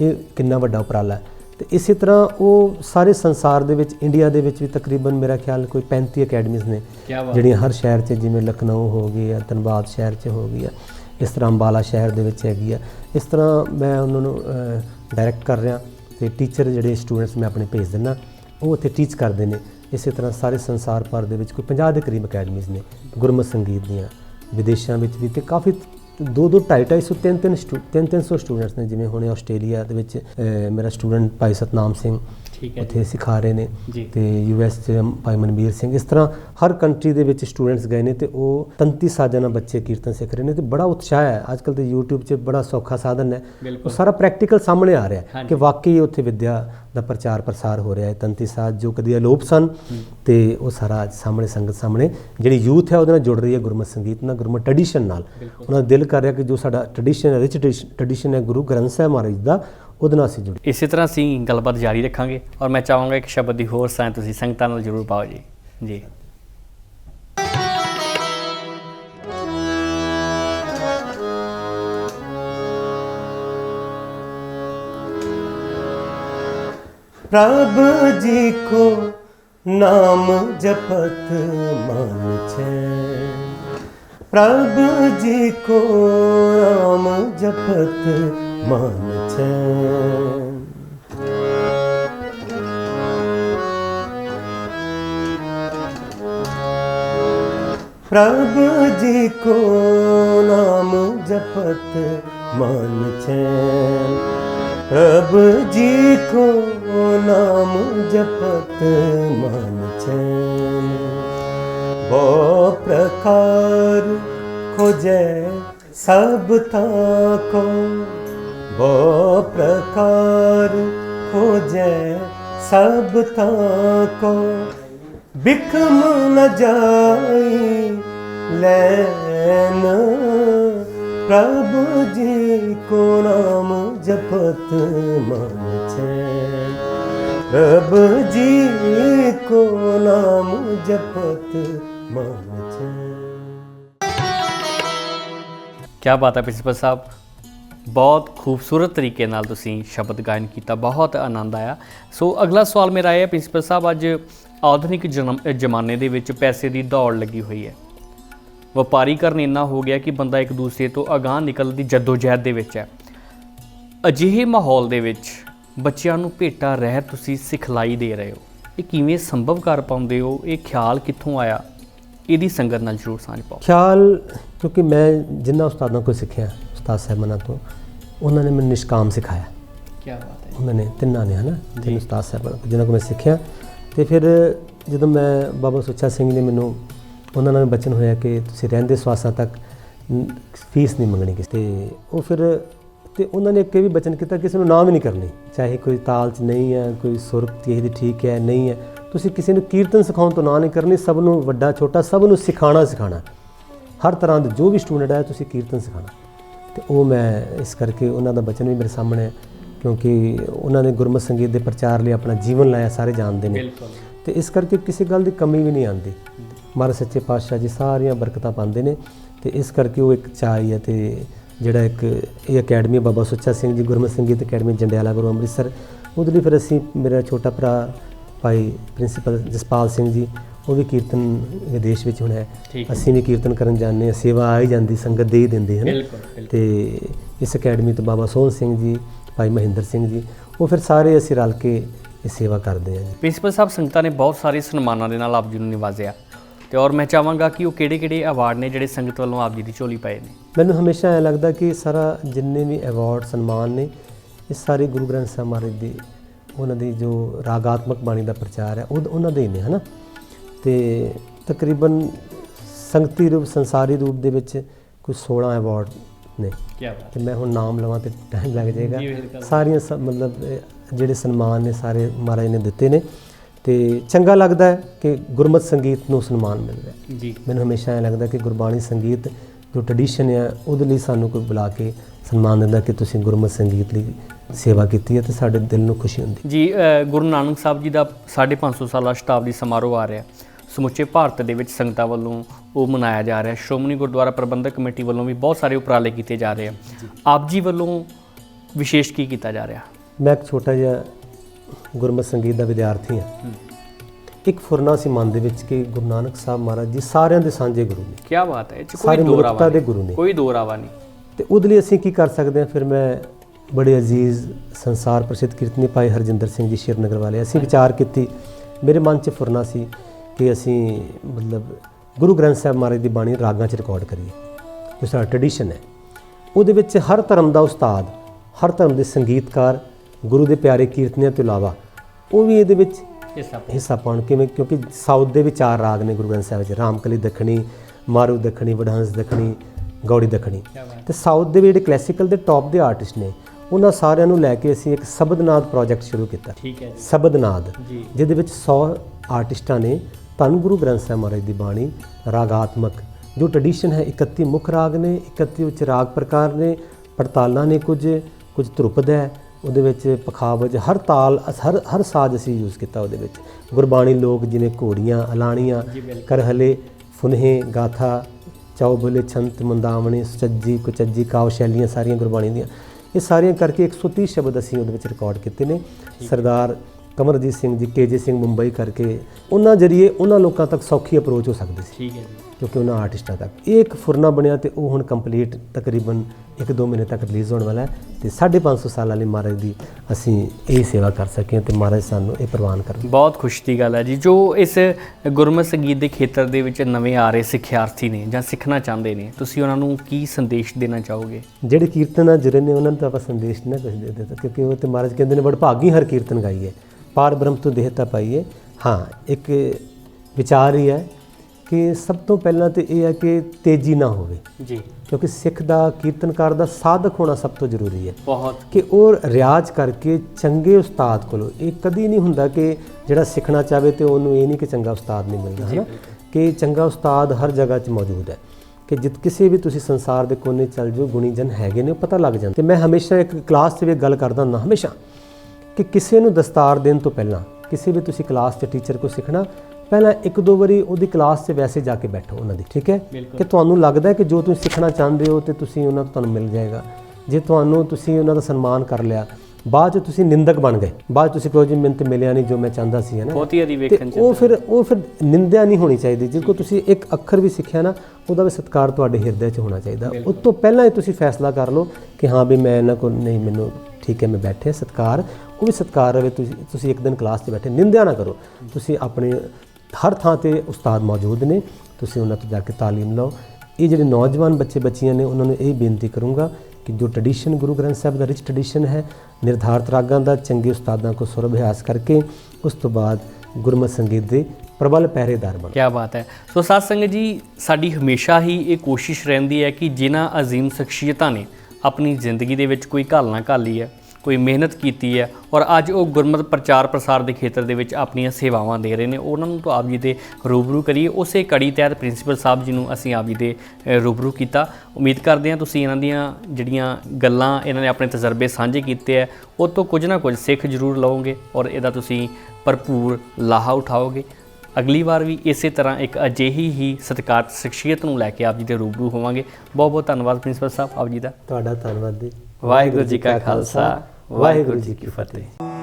ਇਹ ਕਿੰਨਾ ਵੱਡਾ ਉਪਰਾਲਾ ਹੈ। ਤੇ ਇਸੇ ਤਰ੍ਹਾਂ ਉਹ ਸਾਰੇ ਸੰਸਾਰ ਦੇ ਵਿੱਚ ਇੰਡੀਆ ਦੇ ਵਿੱਚ ਵੀ ਤਕਰੀਬਨ ਮੇਰਾ ਖਿਆਲ ਕੋਈ 35 ਅਕੈਡਮੀਜ਼ ਨੇ ਬਾਤ ਜਿਹੜੀਆਂ ਹਰ ਸ਼ਹਿਰ 'ਚ ਜਿਵੇਂ ਲਖਨਊ ਹੋ ਗਈ ਆ ਧਨਬਾਦ ਸ਼ਹਿਰ 'ਚ ਹੋ ਗਈ ਆ ਇਸ ਤਰ੍ਹਾਂ ਅੰਬਾਲਾ ਸ਼ਹਿਰ ਦੇ ਵਿੱਚ ਹੈਗੀ ਆ। ਇਸ ਤਰ੍ਹਾਂ ਮੈਂ ਉਹਨਾਂ ਨੂੰ ਡਾਇਰੈਕਟ ਕਰ ਰਿਹਾ। ਤੇ ਟੀਚਰ ਜਿਹੜੇ ਸਟੂਡੈਂਟਸ ਮੈਂ ਆਪਣੇ ਭੇਜ ਦਿੰਦਾ। ਉਹ ਉੱਥੇ ਟੀਚ ਕਰਦੇ ਨੇ। ਇਸੇ ਤਰ੍ਹਾਂ ਸਾਰੇ ਸੰਸਾਰ ਭਰ ਦੇ ਵਿੱਚ ਕੋਈ 50 ਦੇ ਕਰੀਬ ਅਕੈਡਮੀਜ਼ ਨੇ ਗੁਰਮਤਿ ਸੰਗੀਤ ਦੀਆਂ, ਵਿਦੇਸ਼ਾਂ ਵਿੱਚ ਵੀ ਤੇ ਕਾਫੀ ਦੋ ਦੋ, ਢਾਈ ਢਾਈ ਸੌ, ਤਿੰਨ ਤਿੰਨ ਸਟੂ- ਤਿੰਨ ਤਿੰਨ ਸੌ ਸਟੂਡੈਂਟਸ ਨੇ। ਜਿਵੇਂ ਹੁਣੇ ਆਸਟ੍ਰੇਲੀਆ ਦੇ ਵਿੱਚ ਮੇਰਾ ਸਟੂਡੈਂਟ ਭਾਈ ਸਤਨਾਮ ਸਿੰਘ ਠੀਕ ਹੈ ਉੱਥੇ ਸਿਖਾ ਰਹੇ ਨੇ ਜੀ। ਤੇ ਯੂਐਸ ਚ ਭਾਈ ਮਨਵੀਰ ਸਿੰਘ। ਇਸ ਤਰ੍ਹਾਂ ਹਰ ਕੰਟਰੀ ਦੇ ਵਿੱਚ ਸਟੂਡੈਂਟਸ ਗਏ ਨੇ ਤੇ ਉਹ ਤੰਤੀ ਸਾਜ਼ਾਂ ਨਾਲ ਬੱਚੇ ਕੀਰਤਨ ਸਿੱਖ ਰਹੇ ਨੇ ਤੇ ਬੜਾ ਉਤਸ਼ਾਹ ਹੈ। ਅੱਜ ਕੱਲ ਤੇ YouTube 'ਚ ਬੜਾ ਸੌਖਾ ਸਾਧਨ ਹੈ। ਉਹ ਸਾਰਾ ਪ੍ਰੈਕਟੀਕਲ ਸਾਹਮਣੇ ਆ ਰਿਹਾ ਹੈ ਹਾਂਜੀ। ਕਿ ਵਾਕਈ ਉੱਥੇ ਵਿਦਿਆ ਦਾ ਪ੍ਰਚਾਰ ਪ੍ਰਸਾਰ ਹੋ ਰਿਹਾ ਹੈ। ਤੰਤੀ ਸਾਜ਼ ਜੋ ਕਦੀ ਅਲੋਪ ਸਨ ਤੇ ਉਹ ਸਾਰਾ ਅੱਜ ਸਾਹਮਣੇ ਸੰਗਤ ਸਾਹਮਣੇ ਜਿਹੜੀ ਯੂਥ ਹੈ ਉਹਦੇ ਨਾਲ ਜੁੜ ਰਹੀ ਹੈ ਗੁਰਮਤਿ ਸੰਗੀਤ ਨਾਲ ਗੁਰਮਤਿ ਟ੍ਰੈਡੀਸ਼ਨ ਨਾਲ। ਉਹਨਾਂ ਦਾ ਦਿਲ ਕਰ ਰਿਹਾ ਕਿ ਜੋ ਸਾਡਾ ਟ੍ਰੈਡੀਸ਼ਨ ਹੈ ਰਿਚ ਟ੍ਰੈਡੀਸ਼ਨ ਹੈ ਗੁਰੂ ਗ੍ਰੰਥ ਸਾਹਿਬ ਮਹਾਰਾਜ ਦਾ ਉਹਦੇ ਨਾਲ ਅਸੀਂ ਜੁੜੇ। ਇਸੇ ਤਰ੍ਹਾਂ ਅਸੀਂ ਗੱਲਬਾਤ ਜਾਰੀ ਰੱਖਾਂਗੇ ਔਰ ਮੈਂ ਚਾਹਾਂਗਾ ਇੱਕ ਸ਼ਬਦ ਦੀ ਹੋਰ ਸਾਂ ਤੁਸੀਂ ਸੰਗਤਾਂ ਨਾਲ ਜਰੂਰ ਪਾਓ ਜੀ। ਜੀ। ਪ੍ਰਭ ਜੀ ਕੋ ਨਾਮ ਜਪਤ ਮਨ ਚੈ ਪ੍ਰਭ ਜੀ ਕੋ ਨਾਮ ਜਪਤ my time. ਪ੍ਰਭ ਜੀ ਕੋ ਨਾਮ ਜਪਤ ਮਨ ਚੈਨ ਪ੍ਰਭ ਜੀ ਕੋ ਨਾਮ ਜਪਤ ਮਨ ਚੈਨ ਬੋ ਪ੍ਰਕਾਰ ਖੋਜੇ ਸਭ ਤਾਂ प्रकार खोजे सब ताको। बिकम न जाई लेन, प्रभु जी को नाम जपत मन छे प्रभु जी को नाम जपत मन छे क्या बात है, प्रिंसिपल साहब? ਬਹੁਤ ਖੂਬਸੂਰਤ ਤਰੀਕੇ ਨਾਲ ਤੁਸੀਂ ਸ਼ਬਦ ਗਾਇਨ ਕੀਤਾ, ਬਹੁਤ ਆਨੰਦ ਆਇਆ। ਸੋ ਅਗਲਾ ਸਵਾਲ ਮੇਰਾ ਇਹ ਹੈ, ਪ੍ਰਿੰਸੀਪਲ ਸਾਹਿਬ, ਅੱਜ ਆਧੁਨਿਕ ਜਨਮ- ਜ਼ਮਾਨੇ ਦੇ ਵਿੱਚ ਪੈਸੇ ਦੀ ਦੌੜ ਲੱਗੀ ਹੋਈ ਹੈ। ਵਪਾਰੀਕਰਨ ਇੰਨਾ ਹੋ ਗਿਆ ਕਿ ਬੰਦਾ ਇੱਕ ਦੂਸਰੇ ਤੋਂ ਅਗਾਹ ਨਿਕਲਣ ਦੀ ਜਦੋਜਹਿਦ ਦੇ ਵਿੱਚ ਹੈ। ਅਜਿਹੇ ਮਾਹੌਲ ਦੇ ਵਿੱਚ ਬੱਚਿਆਂ ਨੂੰ ਭੇਟਾ ਰਹਿ ਤੁਸੀਂ ਸਿਖਲਾਈ ਦੇ ਰਹੇ ਹੋ। ਇਹ ਕਿਵੇਂ ਸੰਭਵ ਕਰ ਪਾਉਂਦੇ ਹੋ? ਇਹ ਖਿਆਲ ਕਿੱਥੋਂ ਆਇਆ? ਇਹਦੀ ਸੰਗਤ ਨਾਲ ਜ਼ਰੂਰ ਸਾਂਝ ਪਾਓ। ਖਿਆਲ ਕਿਉਂਕਿ ਮੈਂ ਜਿੰਨਾ ਉਸਤਾਦਾਂ ਕੋਲ ਸਿੱਖਿਆ ਉਸਤਾਦ ਸਾਹਿਬਾਨਾਂ ਤੋਂ ਉਹਨਾਂ ਨੇ ਮੈਨੂੰ ਨਿਸ਼ਕਾਮ ਸਿਖਾਇਆ। ਕੀ ਬਾਤ ਹੈ ਉਹਨਾਂ ਨੇ ਤਿੰਨਾਂ ਨੇ ਹਨਾ? ਤਿੰਨ ਉਸਤਾਦ ਸਾਹਿਬਾਨ ਜਿਨ੍ਹਾਂ ਕੋਲ ਮੈਂ ਸਿੱਖਿਆ। ਤੇ ਫਿਰ ਜਦੋਂ ਮੈਂ ਬਾਬਾ ਸੁੱਚਾ ਸਿੰਘ ਨੇ ਮੈਨੂੰ ਉਹਨਾਂ ਨਾਲ ਬਚਨ ਹੋਇਆ ਕਿ ਤੁਸੀਂ ਰਹਿੰਦੇ ਸਵਾਸਾਂ ਤੱਕ ਨ- ਫੀਸ ਨਹੀਂ ਮੰਗਣੀ ਕਿਸੇ ਤੇ। ਉਹ ਫਿਰ ਤੇ ਉਹਨਾਂ ਨੇ ਇੱਕ ਇਹ ਵੀ ਬਚਨ ਕੀਤਾ ਕਿਸੇ ਨੂੰ ਨਾਮ ਹੀ ਨਹੀਂ ਕਰਨੀ। ਚਾਹੇ ਕੋਈ ਤਾਲ 'ਚ ਨਹੀਂ ਹੈ ਕੋਈ ਸੁਰ ਕਿਸੇ ਦੀ ਠੀਕ ਹੈ ਨਹੀਂ ਹੈ। ਤੁਸੀਂ ਕਿਸੇ ਨੂੰ ਕੀਰਤਨ ਸਿਖਾਉਣ ਤੋਂ ਨਾ ਨਹੀਂ ਕਰਨੀ ਸਭ ਨੂੰ ਵੱਡਾ ਛੋਟਾ ਸਭ ਨੂੰ ਸਿਖਾਣਾ ਸਿਖਾਣਾ ਹਰ ਤਰ੍ਹਾਂ ਦੇ ਜੋ ਵੀ ਸਟੂਡੈਂਟ ਹੈ ਤੁਸੀਂ ਕੀਰਤਨ ਸਿਖਾਣਾ ਤੇ ਉਹ ਮੈਂ ਇਸ ਕਰਕੇ ਉਹਨਾਂ ਦਾ ਬਚਨ ਵੀ ਮੇਰੇ ਸਾਹਮਣੇ ਹੈ ਕਿਉਂਕਿ ਉਹਨਾਂ ਨੇ ਗੁਰਮਤਿ ਸੰਗੀਤ ਦੇ ਪ੍ਰਚਾਰ ਲਈ ਆਪਣਾ ਜੀਵਨ ਲਾਇਆ ਸਾਰੇ ਜਾਣਦੇ ਨੇ। ਤੇ ਇਸ ਕਰਕੇ ਕਿਸੇ ਗੱਲ ਦੀ ਕਮੀ ਵੀ ਨਹੀਂ ਆਉਂਦੀ। ਮਹਾਰਾਜ ਸੱਚੇ ਪਾਤਸ਼ਾਹ ਜੀ ਸਾਰੀਆਂ ਬਰਕਤਾਂ ਪਾਉਂਦੇ ਨੇ ਤੇ ਇਸ ਕਰਕੇ ਉਹ ਇੱਕ ਚਾਹੀ ਹੈ ਤੇ ਜਿਹੜਾ ਇੱਕ ਇਹ ਅਕੈਡਮੀ ਬਾਬਾ ਸੁੱਚਾ ਸਿੰਘ ਜੀ ਗੁਰਮਤਿ ਸੰਗੀਤ ਅਕੈਡਮੀ ਜੰਡਿਆਲਾ ਗੁਰੂ ਅੰਮ੍ਰਿਤਸਰ। ਉਹਦੇ ਲਈ ਫਿਰ ਅਸੀਂ ਮੇਰਾ ਛੋਟਾ ਭਰਾ ਭਾਈ ਪ੍ਰਿੰਸੀਪਲ ਜਸਪਾਲ ਸਿੰਘ ਜੀ ਉਹ ਵੀ ਕੀਰਤਨ ਵਿਦੇਸ਼ ਵਿੱਚ ਹੁਣ ਹੈ। ਅਸੀਂ ਵੀ ਕੀਰਤਨ ਕਰਨ ਜਾਂਦੇ ਹਾਂ ਸੇਵਾ ਆ ਹੀ ਜਾਂਦੀ ਸੰਗਤ ਦੇ ਹੀ ਦਿੰਦੇ ਹਨ। ਤੇ ਇਸ ਅਕੈਡਮੀ ਤੋਂ ਬਾਬਾ ਸੋਹਣ ਸਿੰਘ ਜੀ ਭਾਈ ਮਹਿੰਦਰ ਸਿੰਘ ਜੀ ਉਹ ਫਿਰ ਸਾਰੇ ਅਸੀਂ ਰਲ ਕੇ ਇਹ ਸੇਵਾ ਕਰਦੇ ਹਾਂ ਜੀ। ਪ੍ਰਿੰਸੀਪਲ ਸਾਹਿਬ ਸੰਗਤਾਂ ਨੇ ਬਹੁਤ ਸਾਰੇ ਸਨਮਾਨਾਂ ਦੇ ਨਾਲ ਆਪ ਜੀ ਨੂੰ ਨਿਵਾਜ਼ਿਆ। ਤੇ ਔਰ ਮੈਂ ਚਾਹਾਂਗਾ ਕਿ ਉਹ ਕਿਹੜੇ-ਕਿਹੜੇ ਅਵਾਰਡ ਨੇ ਜਿਹੜੇ ਸੰਗਤ ਵੱਲੋਂ ਆਪ ਜੀ ਦੀ ਝੋਲੀ ਪਏ ਨੇ? ਮੈਨੂੰ ਹਮੇਸ਼ਾ ਐ ਲੱਗਦਾ ਕਿ ਸਾਰਾ ਜਿੰਨੇ ਵੀ ਅਵਾਰਡ ਸਨਮਾਨ ਨੇ ਇਹ ਸਾਰੇ ਗੁਰੂ ਗ੍ਰੰਥ ਸਾਹਿਬ ਮਹਾਰਾਜ ਦੀ ਉਹਨਾਂ ਦੀ ਜੋ ਰਾਗਾਤਮਕ ਬਾਣੀ ਦਾ ਪ੍ਰਚਾਰ ਹੈ ਉਹ ਉਹਨਾਂ ਦੇ ਹੀ ਨੇ ਹਨਾ? ਤੇ ਤਕਰੀਬਨ ਸੰਗਤੀ ਰੂਪ ਸੰਸਾਰੀ ਰੂਪ ਦੇ ਵਿੱਚ ਕੋਈ 16 ਅਵਾਰਡ ਨੇ। ਕੀ ਬਾਤ ਤੇ ਮੈਂ ਹੁਣ ਨਾਮ ਲਵਾਂ ਤੇ ਟਾਈਮ ਲੱਗ ਜਾਏਗਾ। ਸਾਰੀਆਂ ਮਤਲਬ ਜਿਹੜੇ ਸਨਮਾਨ ਨੇ ਸਾਰੇ ਮਹਾਰਾਜ ਨੇ ਦਿੱਤੇ ਨੇ। ਤੇ ਚੰਗਾ ਲੱਗਦਾ ਹੈ ਕਿ ਗੁਰਮਤਿ ਸੰਗੀਤ ਨੂੰ ਸਨਮਾਨ ਮਿਲ ਰਿਹਾ। ਜੀ। ਮੈਨੂੰ ਹਮੇਸ਼ਾ ਐ ਲੱਗਦਾ ਕਿ ਗੁਰਬਾਣੀ ਸੰਗੀਤ ਜੋ ਟ੍ਰੈਡੀਸ਼ਨ ਹੈ ਉਹਦੇ ਲਈ ਸਾਨੂੰ ਕੋਈ ਬੁਲਾ ਕੇ ਸਨਮਾਨ ਦਿੰਦਾ ਕਿ ਤੁਸੀਂ ਗੁਰਮਤਿ ਸੰਗੀਤ ਲਈ ਸੇਵਾ ਕੀਤੀ ਹੈ ਤੇ ਸਾਡੇ ਦਿਲ ਨੂੰ ਖੁਸ਼ੀ ਹੁੰਦੀ ਜੀ ਗੁਰੂ ਨਾਨਕ ਸਾਹਿਬ ਜੀ ਦਾ 550 ਸਾਲਾ ਸ਼ਤਾਬਦੀ ਸਮਾਰੋਹ ਆ ਰਿਹਾ ਸਮੁੱਚੇ ਭਾਰਤ ਦੇ ਵਿੱਚ ਸੰਗਤਾਂ ਵੱਲੋਂ ਉਹ ਮਨਾਇਆ ਜਾ ਰਿਹਾ। ਸ਼੍ਰੋਮਣੀ ਗੁਰਦੁਆਰਾ ਪ੍ਰਬੰਧਕ ਕਮੇਟੀ ਵੱਲੋਂ ਵੀ ਬਹੁਤ ਸਾਰੇ ਉਪਰਾਲੇ ਕੀਤੇ ਜਾ ਰਹੇ ਆ। ਆਪ ਜੀ ਵੱਲੋਂ ਵਿਸ਼ੇਸ਼ ਕੀ ਕੀਤਾ ਜਾ ਰਿਹਾ? ਮੈਂ ਇੱਕ ਛੋਟਾ ਜਿਹਾ ਗੁਰਮਤਿ ਸੰਗੀਤ ਦਾ ਵਿਦਿਆਰਥੀ ਹਾਂ। ਇੱਕ ਫੁਰਨਾ ਸੀ ਮਨ ਦੇ ਵਿੱਚ ਕਿ ਗੁਰੂ ਨਾਨਕ ਸਾਹਿਬ ਮਹਾਰਾਜ ਜੀ ਸਾਰਿਆਂ ਦੇ ਸਾਂਝੇ ਗੁਰੂ ਨੇ। ਕੀ ਬਾਤ ਹੈ ਇਹ 'ਚ ਕੋਈ ਦੋਰਾਵਾ ਨਹੀਂ। ਕੋਈ ਦੋਰਾਵਾ ਨਹੀਂ। ਤੇ ਉਹਦੇ ਲਈ ਅਸੀਂ ਕੀ ਕਰ ਸਕਦੇ ਹਾਂ? ਫਿਰ ਮੈਂ ਬੜੇ ਅਜ਼ੀਜ਼ ਸੰਸਾਰ ਪ੍ਰਸਿੱਧ ਕੀਰਤਨੀ ਭਾਈ ਹਰਜਿੰਦਰ ਸਿੰਘ ਜੀ ਸ਼੍ਰੀਨਗਰ ਵਾਲੇ ਅਸੀਂ ਵਿਚਾਰ ਕੀਤੀ। ਮੇਰੇ ਮਨ 'ਚ ਫੁਰਨਾ ਸੀ ਕਿ ਅਸੀਂ ਮਤਲਬ ਗੁਰੂ ਗ੍ਰੰਥ ਸਾਹਿਬ ਮਹਾਰਾਜ ਦੀ ਬਾਣੀ ਰਾਗਾਂ 'ਚ ਰਿਕਾਰਡ ਕਰੀਏ ਜੋ ਸਾਡਾ ਟ੍ਰੈਡੀਸ਼ਨ ਹੈ। ਉਹਦੇ ਵਿੱਚ ਹਰ ਧਰਮ ਦਾ ਉਸਤਾਦ ਹਰ ਧਰਮ ਦੇ ਸੰਗੀਤਕਾਰ ਗੁਰੂ ਦੇ ਪਿਆਰੇ ਕੀਰਤਨੀਆਂ ਤੋਂ ਇਲਾਵਾ ਉਹ ਵੀ ਇਹਦੇ ਵਿੱਚ ਹਿੱਸਾ ਪਾਉਣ। ਕਿਵੇਂ? ਕਿਉਂਕਿ ਸਾਊਥ ਦੇ ਵੀ ਚਾਰ ਰਾਗ ਨੇ ਗੁਰੂ ਗ੍ਰੰਥ ਸਾਹਿਬ ਵਿੱਚ ਰਾਮਕਲੀ ਦੱਖਣੀ ਮਾਰੂ ਦੱਖਣੀ ਵਡਹੰਸ ਦੱਖਣੀ ਗੌੜੀ ਦੱਖਣੀ। ਤੇ ਸਾਊਥ ਦੇ ਵੀ ਜਿਹੜੇ ਕਲਾਸੀਕਲ ਦੇ ਟੌਪ ਦੇ ਆਰਟਿਸਟ ਨੇ ਉਹਨਾਂ ਸਾਰਿਆਂ ਨੂੰ ਲੈ ਕੇ ਅਸੀਂ ਇੱਕ ਸ਼ਬਦਨਾਦ ਪ੍ਰੋਜੈਕਟ ਸ਼ੁਰੂ ਕੀਤਾ। ਠੀਕ ਹੈ ਜੀ। ਸ਼ਬਦਨਾਦ ਜਿਹਦੇ ਵਿੱਚ 100 ਆਰਟਿਸਟਾਂ ਨੇ ਧੰਨ ਗੁਰੂ ਗ੍ਰੰਥ ਸਾਹਿਬ ਮਹਾਰਾਜ ਦੀ ਬਾਣੀ ਰਾਗਾਤਮਕ ਜੋ ਟ੍ਰੈਡੀਸ਼ਨ ਹੈ 31 ਮੁੱਖ ਰਾਗ ਨੇ 31 ਉੱਚ ਰਾਗ ਪ੍ਰਕਾਰ ਨੇ ਪੜਤਾਲਾਂ ਨੇ ਕੁਝ ਕੁਝ ਧਰੁਪਦ ਹੈ ਉਹਦੇ ਵਿੱਚ ਪਖਾਵਜ ਹਰ ਤਾਲ ਹਰ ਹਰ ਸਾਜ਼ ਅਸੀਂ ਯੂਜ਼ ਕੀਤਾ ਉਹਦੇ ਵਿੱਚ। ਗੁਰਬਾਣੀ ਲੋਕ ਜਿਵੇਂ ਘੋੜੀਆਂ ਅਲਾਣੀਆਂ ਕਰਹਲੇ ਫੁਨਹੇ ਗਾਥਾ ਚੌਬਲੇ ਛੰਤ ਮੁੰਦਾਵਣੀ ਸੁਚੱਜੀ ਕੁਚੱਜੀ ਕਾਵ ਸ਼ੈਲੀਆਂ ਸਾਰੀਆਂ ਗੁਰਬਾਣੀ ਦੀਆਂ। ਇਹ ਸਾਰੀਆਂ ਕਰਕੇ 130 ਸ਼ਬਦ ਅਸੀਂ ਉਹਦੇ ਵਿੱਚ ਰਿਕਾਰਡ ਕੀਤੇ ਨੇ। ਸਰਦਾਰ ਕਮਰਜੀਤ ਸਿੰਘ ਜੀ ਕੇਜੇ ਸਿੰਘ ਮੁੰਬਈ ਕਰਕੇ ਉਹਨਾਂ ਜਰੀਏ ਉਹਨਾਂ ਲੋਕਾਂ ਤੱਕ ਸੌਖੀ ਅਪਰੋਚ ਹੋ ਸਕਦੀ ਸੀ। ਠੀਕ ਹੈ ਜੀ। ਕਿਉਂਕਿ ਉਹਨਾਂ ਆਰਟਿਸਟਾਂ ਤੱਕ। ਇਹ ਇੱਕ ਫੁਰਨਾ ਬਣਿਆ ਤੇ ਉਹ ਹੁਣ ਕੰਪਲੀਟ ਤਕਰੀਬਨ 1-2 ਮਹੀਨੇ ਤੱਕ ਰਿਲੀਜ਼ ਹੋਣ ਵਾਲਾ ਹੈ ਤੇ 550 ਸਾਲਾਂ ਲਈ ਮਹਾਰਾਜ ਦੀ ਅਸੀਂ ਇਹ ਸੇਵਾ ਕਰ ਸਕੇ ਤੇ ਮਹਾਰਾਜ ਸਾਨੂੰ ਇਹ ਪ੍ਰਵਾਨ ਕਰਨ। ਬਹੁਤ ਖੁਸ਼ੀ ਦੀ ਗੱਲ ਹੈ ਜੀ। ਜੋ ਇਸ ਗੁਰਮਤਿ ਸੰਗੀਤ ਦੇ ਖੇਤਰ ਦੇ ਵਿੱਚ ਨਵੇਂ ਆ ਰਹੇ ਸਿੱਖਿਆਰਥੀ ਨੇ ਜਾਂ ਸਿੱਖਣਾ ਚਾਹੁੰਦੇ ਨੇ ਤੁਸੀਂ ਉਹਨਾਂ ਨੂੰ ਕੀ ਸੰਦੇਸ਼ ਦੇਣਾ ਚਾਹੋਗੇ? ਜਿਹੜੇ ਕੀਰਤਨ ਜੁੜੇ ਨੇ ਉਹਨਾਂ ਨੂੰ ਤਾਂ ਆਪਾਂ ਸੰਦੇਸ਼ ਨਾ ਕੁਝ ਦੇ ਦਿੱਤਾ ਕਿਉਂਕਿ ਉਹ ਤੇ ਮਹਾਰਾਜ ਕਹਿੰਦੇ ਨੇ ਬੜ ਭਾਗੀ ਹਰ ਕੀਰਤਨ ਗਾਈਏ। ਪਾਰ ਬ੍ਰਹਮ ਤੋਂ ਦੇਹਤਾ ਪਾਈਏ। ਹਾਂ ਇੱਕ ਵਿਚਾਰ ਹੀ ਹੈ ਕਿ ਸਭ ਤੋਂ ਪਹਿਲਾਂ ਤੇ ਇਹ ਹੈ ਕਿ ਤੇਜ਼ੀ ਨਾ ਹੋਵੇ। ਜੀ। ਕਿਉਂਕਿ ਸਿੱਖ ਦਾ ਕੀਰਤਨਕਾਰ ਦਾ ਸਾਧਕ ਹੋਣਾ ਸਭ ਤੋਂ ਜ਼ਰੂਰੀ ਹੈ। ਬਹੁਤ। ਕਿ ਉਹ ਰਿਆਜ਼ ਕਰਕੇ ਚੰਗੇ ਉਸਤਾਦ ਕੋਲੋਂ ਇਹ ਕਦੀ ਨਹੀਂ ਹੁੰਦਾ ਕਿ ਜਿਹੜਾ ਸਿੱਖਣਾ ਚਾਹਵੇ ਤੇ ਉਹਨੂੰ ਇਹ ਨਹੀਂ ਕਿ ਚੰਗਾ ਉਸਤਾਦ ਨਹੀਂ ਮਿਲਦਾ ਹੈ ਨਾ ਕਿ ਚੰਗਾ ਉਸਤਾਦ ਹਰ ਜਗ੍ਹਾ 'ਚ ਮੌਜੂਦ ਹੈ। ਕਿ ਜਿਤ ਕਿਸੇ ਵੀ ਤੁਸੀਂ ਸੰਸਾਰ ਦੇ ਕੋਨੇ ਚੱਲ ਜਾਓ ਗੁਣੀ ਜਨ ਹੈਗੇ ਨੇ ਉਹ ਪਤਾ ਲੱਗ ਜਾਂਦਾ ਤੇ ਮੈਂ ਹਮੇਸ਼ਾ ਇੱਕ ਕਲਾਸ 'ਚ ਵੀ ਗੱਲ ਕਰਦਾ ਹੁੰਦਾ ਹਮੇਸ਼ਾ। ਕਿ ਕਿਸੇ ਨੂੰ ਦਸਤਾਰ ਦੇਣ ਤੋਂ ਪਹਿਲਾਂ ਕਿਸੇ ਵੀ ਤੁਸੀਂ ਕਲਾਸ 'ਚ ਟੀਚਰ ਕੋ ਸਿੱਖਣਾ ਪਹਿਲਾਂ ਇੱਕ ਦੋ ਵਾਰੀ ਉਹਦੀ ਕਲਾਸ 'ਚ ਵੈਸੇ ਜਾ ਕੇ ਬੈਠੋ ਉਹਨਾਂ ਦੀ ਠੀਕ ਹੈ। ਕਿ ਤੁਹਾਨੂੰ ਲੱਗਦਾ ਹੈ ਕਿ ਜੋ ਤੁਸੀਂ ਸਿੱਖਣਾ ਚਾਹੁੰਦੇ ਹੋ ਤੇ ਤੁਸੀਂ ਉਹਨਾਂ ਤੋਂ ਤੁਹਾਨੂੰ ਮਿਲ ਜਾਏਗਾ। ਜੇ ਤੁਹਾਨੂੰ ਤੁਸੀਂ ਉਹਨਾਂ ਦਾ ਸਨਮਾਨ ਕਰ ਲਿਆ ਬਾਅਦ 'ਚ ਤੁਸੀਂ ਨਿੰਦਕ ਬਣ ਗਏ ਬਾਅਦ 'ਚ ਤੁਸੀਂ ਕਹੋ ਜੀ ਮੈਨੂੰ ਤੇ ਮਿਲਿਆ ਨਹੀਂ ਜੋ ਮੈਂ ਚਾਹੁੰਦਾ ਸੀ ਹੈ ਨਾ? ਬਹੁਤ ਹੀ ਵੇਖਣ ਚ ਉਹ ਫਿਰ ਉਹ ਫਿਰ ਨਿੰਦਿਆ ਨਹੀਂ ਹੋਣੀ ਚਾਹੀਦੀ। ਜੇ ਕੋ ਤੁਸੀਂ ਇੱਕ ਅੱਖਰ ਵੀ ਸਿੱਖਿਆ ਨਾ ਉਹਦਾ ਵੀ ਸਤਿਕਾਰ ਤੁਹਾਡੇ ਹਿਰਦੇ 'ਚ ਹੋਣਾ ਚਾਹੀਦਾ। ਉਸ ਤੋਂ ਪਹਿਲਾਂ ਹੀ ਤੁਸੀਂ ਫੈਸਲਾ ਕਰ ਲਓ ਕਿ ਹਾਂ ਵੀ ਮੈਂ ਇਹਨਾਂ ਕੋਲ ਨਹੀਂ ਮੈਨੂੰ ਠੀਕ ਹੈ ਮੈਂ ਬੈਠੇ ਸਤਿਕਾਰ। ਉਹ ਵੀ ਸਤਿਕਾਰ ਰਵੇ, ਤੁਸੀਂ ਤੁਸੀਂ ਇੱਕ ਦਿਨ ਕਲਾਸ 'ਚ ਬੈਠੇ, ਨਿੰਦਿਆ ਨਾ ਕਰੋ। ਤੁਸੀਂ ਆਪਣੇ, ਹਰ ਥਾਂ ਤੇ ਉਸਤਾਦ ਮੌਜੂਦ ਨੇ, ਤੁਸੀਂ ਉਹਨਾਂ ਤੋਂ ਜਾ ਕੇ ਤਾਲੀਮ ਲਓ। ਇਹ ਜਿਹੜੇ ਨੌਜਵਾਨ ਬੱਚੇ ਬੱਚੀਆਂ ਨੇ, ਉਹਨਾਂ ਨੂੰ ਇਹ ਬੇਨਤੀ ਕਰੂੰਗਾ ਕਿ ਜੋ ਟ੍ਰੈਡੀਸ਼ਨ ਗੁਰੂ ਗ੍ਰੰਥ ਸਾਹਿਬ ਦਾ ਰਿਚ ਟ੍ਰੈਡੀਸ਼ਨ ਹੈ, ਨਿਰਧਾਰਤ ਰਾਗਾਂ ਦਾ, ਚੰਗੇ ਉਸਤਾਦਾਂ ਕੋ ਸੁਰ ਅਭਿਆਸ ਕਰਕੇ, ਉਸ ਤੋਂ ਬਾਅਦ ਗੁਰਮਤਿ ਸੰਗੀਤ ਦੇ ਪ੍ਰਬਲ ਪਹਿਰੇਦਾਰ ਬਣ। ਕੀ ਬਾਤ ਹੈ। ਸੋ ਸਾਧ ਸੰਗਤ ਜੀ, ਸਾਡੀ ਹਮੇਸ਼ਾ ਹੀ ਇਹ ਕੋਸ਼ਿਸ਼ ਰਹਿੰਦੀ ਹੈ ਕਿ ਜਿਨ੍ਹਾਂ ਅਜ਼ੀਮ ਸ਼ਖਸੀਅਤਾਂ ਨੇ ਆਪਣੀ ਜ਼ਿੰਦਗੀ ਦੇ ਵਿੱਚ ਕੋਈ ਘਾਲਣਾ ਘਾਲੀ ਹੈ ਕੋਈ ਮਿਹਨਤ ਕੀਤੀ ਹੈ ਔਰ ਅੱਜ ਉਹ ਗੁਰਮਤਿ ਪ੍ਰਚਾਰ ਪ੍ਰਸਾਰ ਦੇ ਖੇਤਰ ਦੇ ਵਿੱਚ ਆਪਣੀਆਂ ਸੇਵਾਵਾਂ ਦੇ ਰਹੇ ਨੇ। ਉਹਨਾਂ ਨੂੰ ਤਾਂ ਆਪ ਜੀ ਦੇ ਰੂਬਰੂ ਕਰੀਏ। ਉਸੇ ਕੜੀ ਤਹਿਤ ਪ੍ਰਿੰਸੀਪਲ ਸਾਹਿਬ ਜੀ ਨੂੰ ਅਸੀਂ ਆਪ ਜੀ ਦੇ ਰੂਬਰੂ ਕੀਤਾ। ਉਮੀਦ ਕਰਦੇ ਹਾਂ ਤੁਸੀਂ ਇਹਨਾਂ ਦੀਆਂ ਜਿਹੜੀਆਂ ਗੱਲਾਂ ਇਹਨਾਂ ਨੇ ਆਪਣੇ ਤਜਰਬੇ ਸਾਂਝੇ ਕੀਤੇ ਹੈ ਉਹ ਤੋਂ ਕੁਝ ਨਾ ਕੁਝ ਸਿੱਖ ਜ਼ਰੂਰ ਲਓਗੇ ਔਰ ਇਹਦਾ ਤੁਸੀਂ ਭਰਪੂਰ ਲਾਹਾ ਉਠਾਓਗੇ। ਅਗਲੀ ਵਾਰ ਵੀ ਇਸੇ ਤਰ੍ਹਾਂ ਇੱਕ ਅਜਿਹੀ ਹੀ ਸਤਿਕਾਰਤ ਸ਼ਖਸੀਅਤ ਨੂੰ ਲੈ ਕੇ ਆਪ ਜੀ ਦੇ ਰੂਬਰੂ ਹੋਵਾਂਗੇ। ਬਹੁਤ ਬਹੁਤ ਧੰਨਵਾਦ ਪ੍ਰਿੰਸੀਪਲ ਸਾਹਿਬ ਆਪ ਜੀ ਦਾ। ਤੁਹਾਡਾ ਧੰਨਵਾਦ ਜੀ। ਵਾਹਿਗੁਰੂ ਜੀ ਕਾ ਖਾਲਸਾ। ਵਾਹਿਗੁਰੂ ਜੀ ਕੀ ਫਤਿਹ।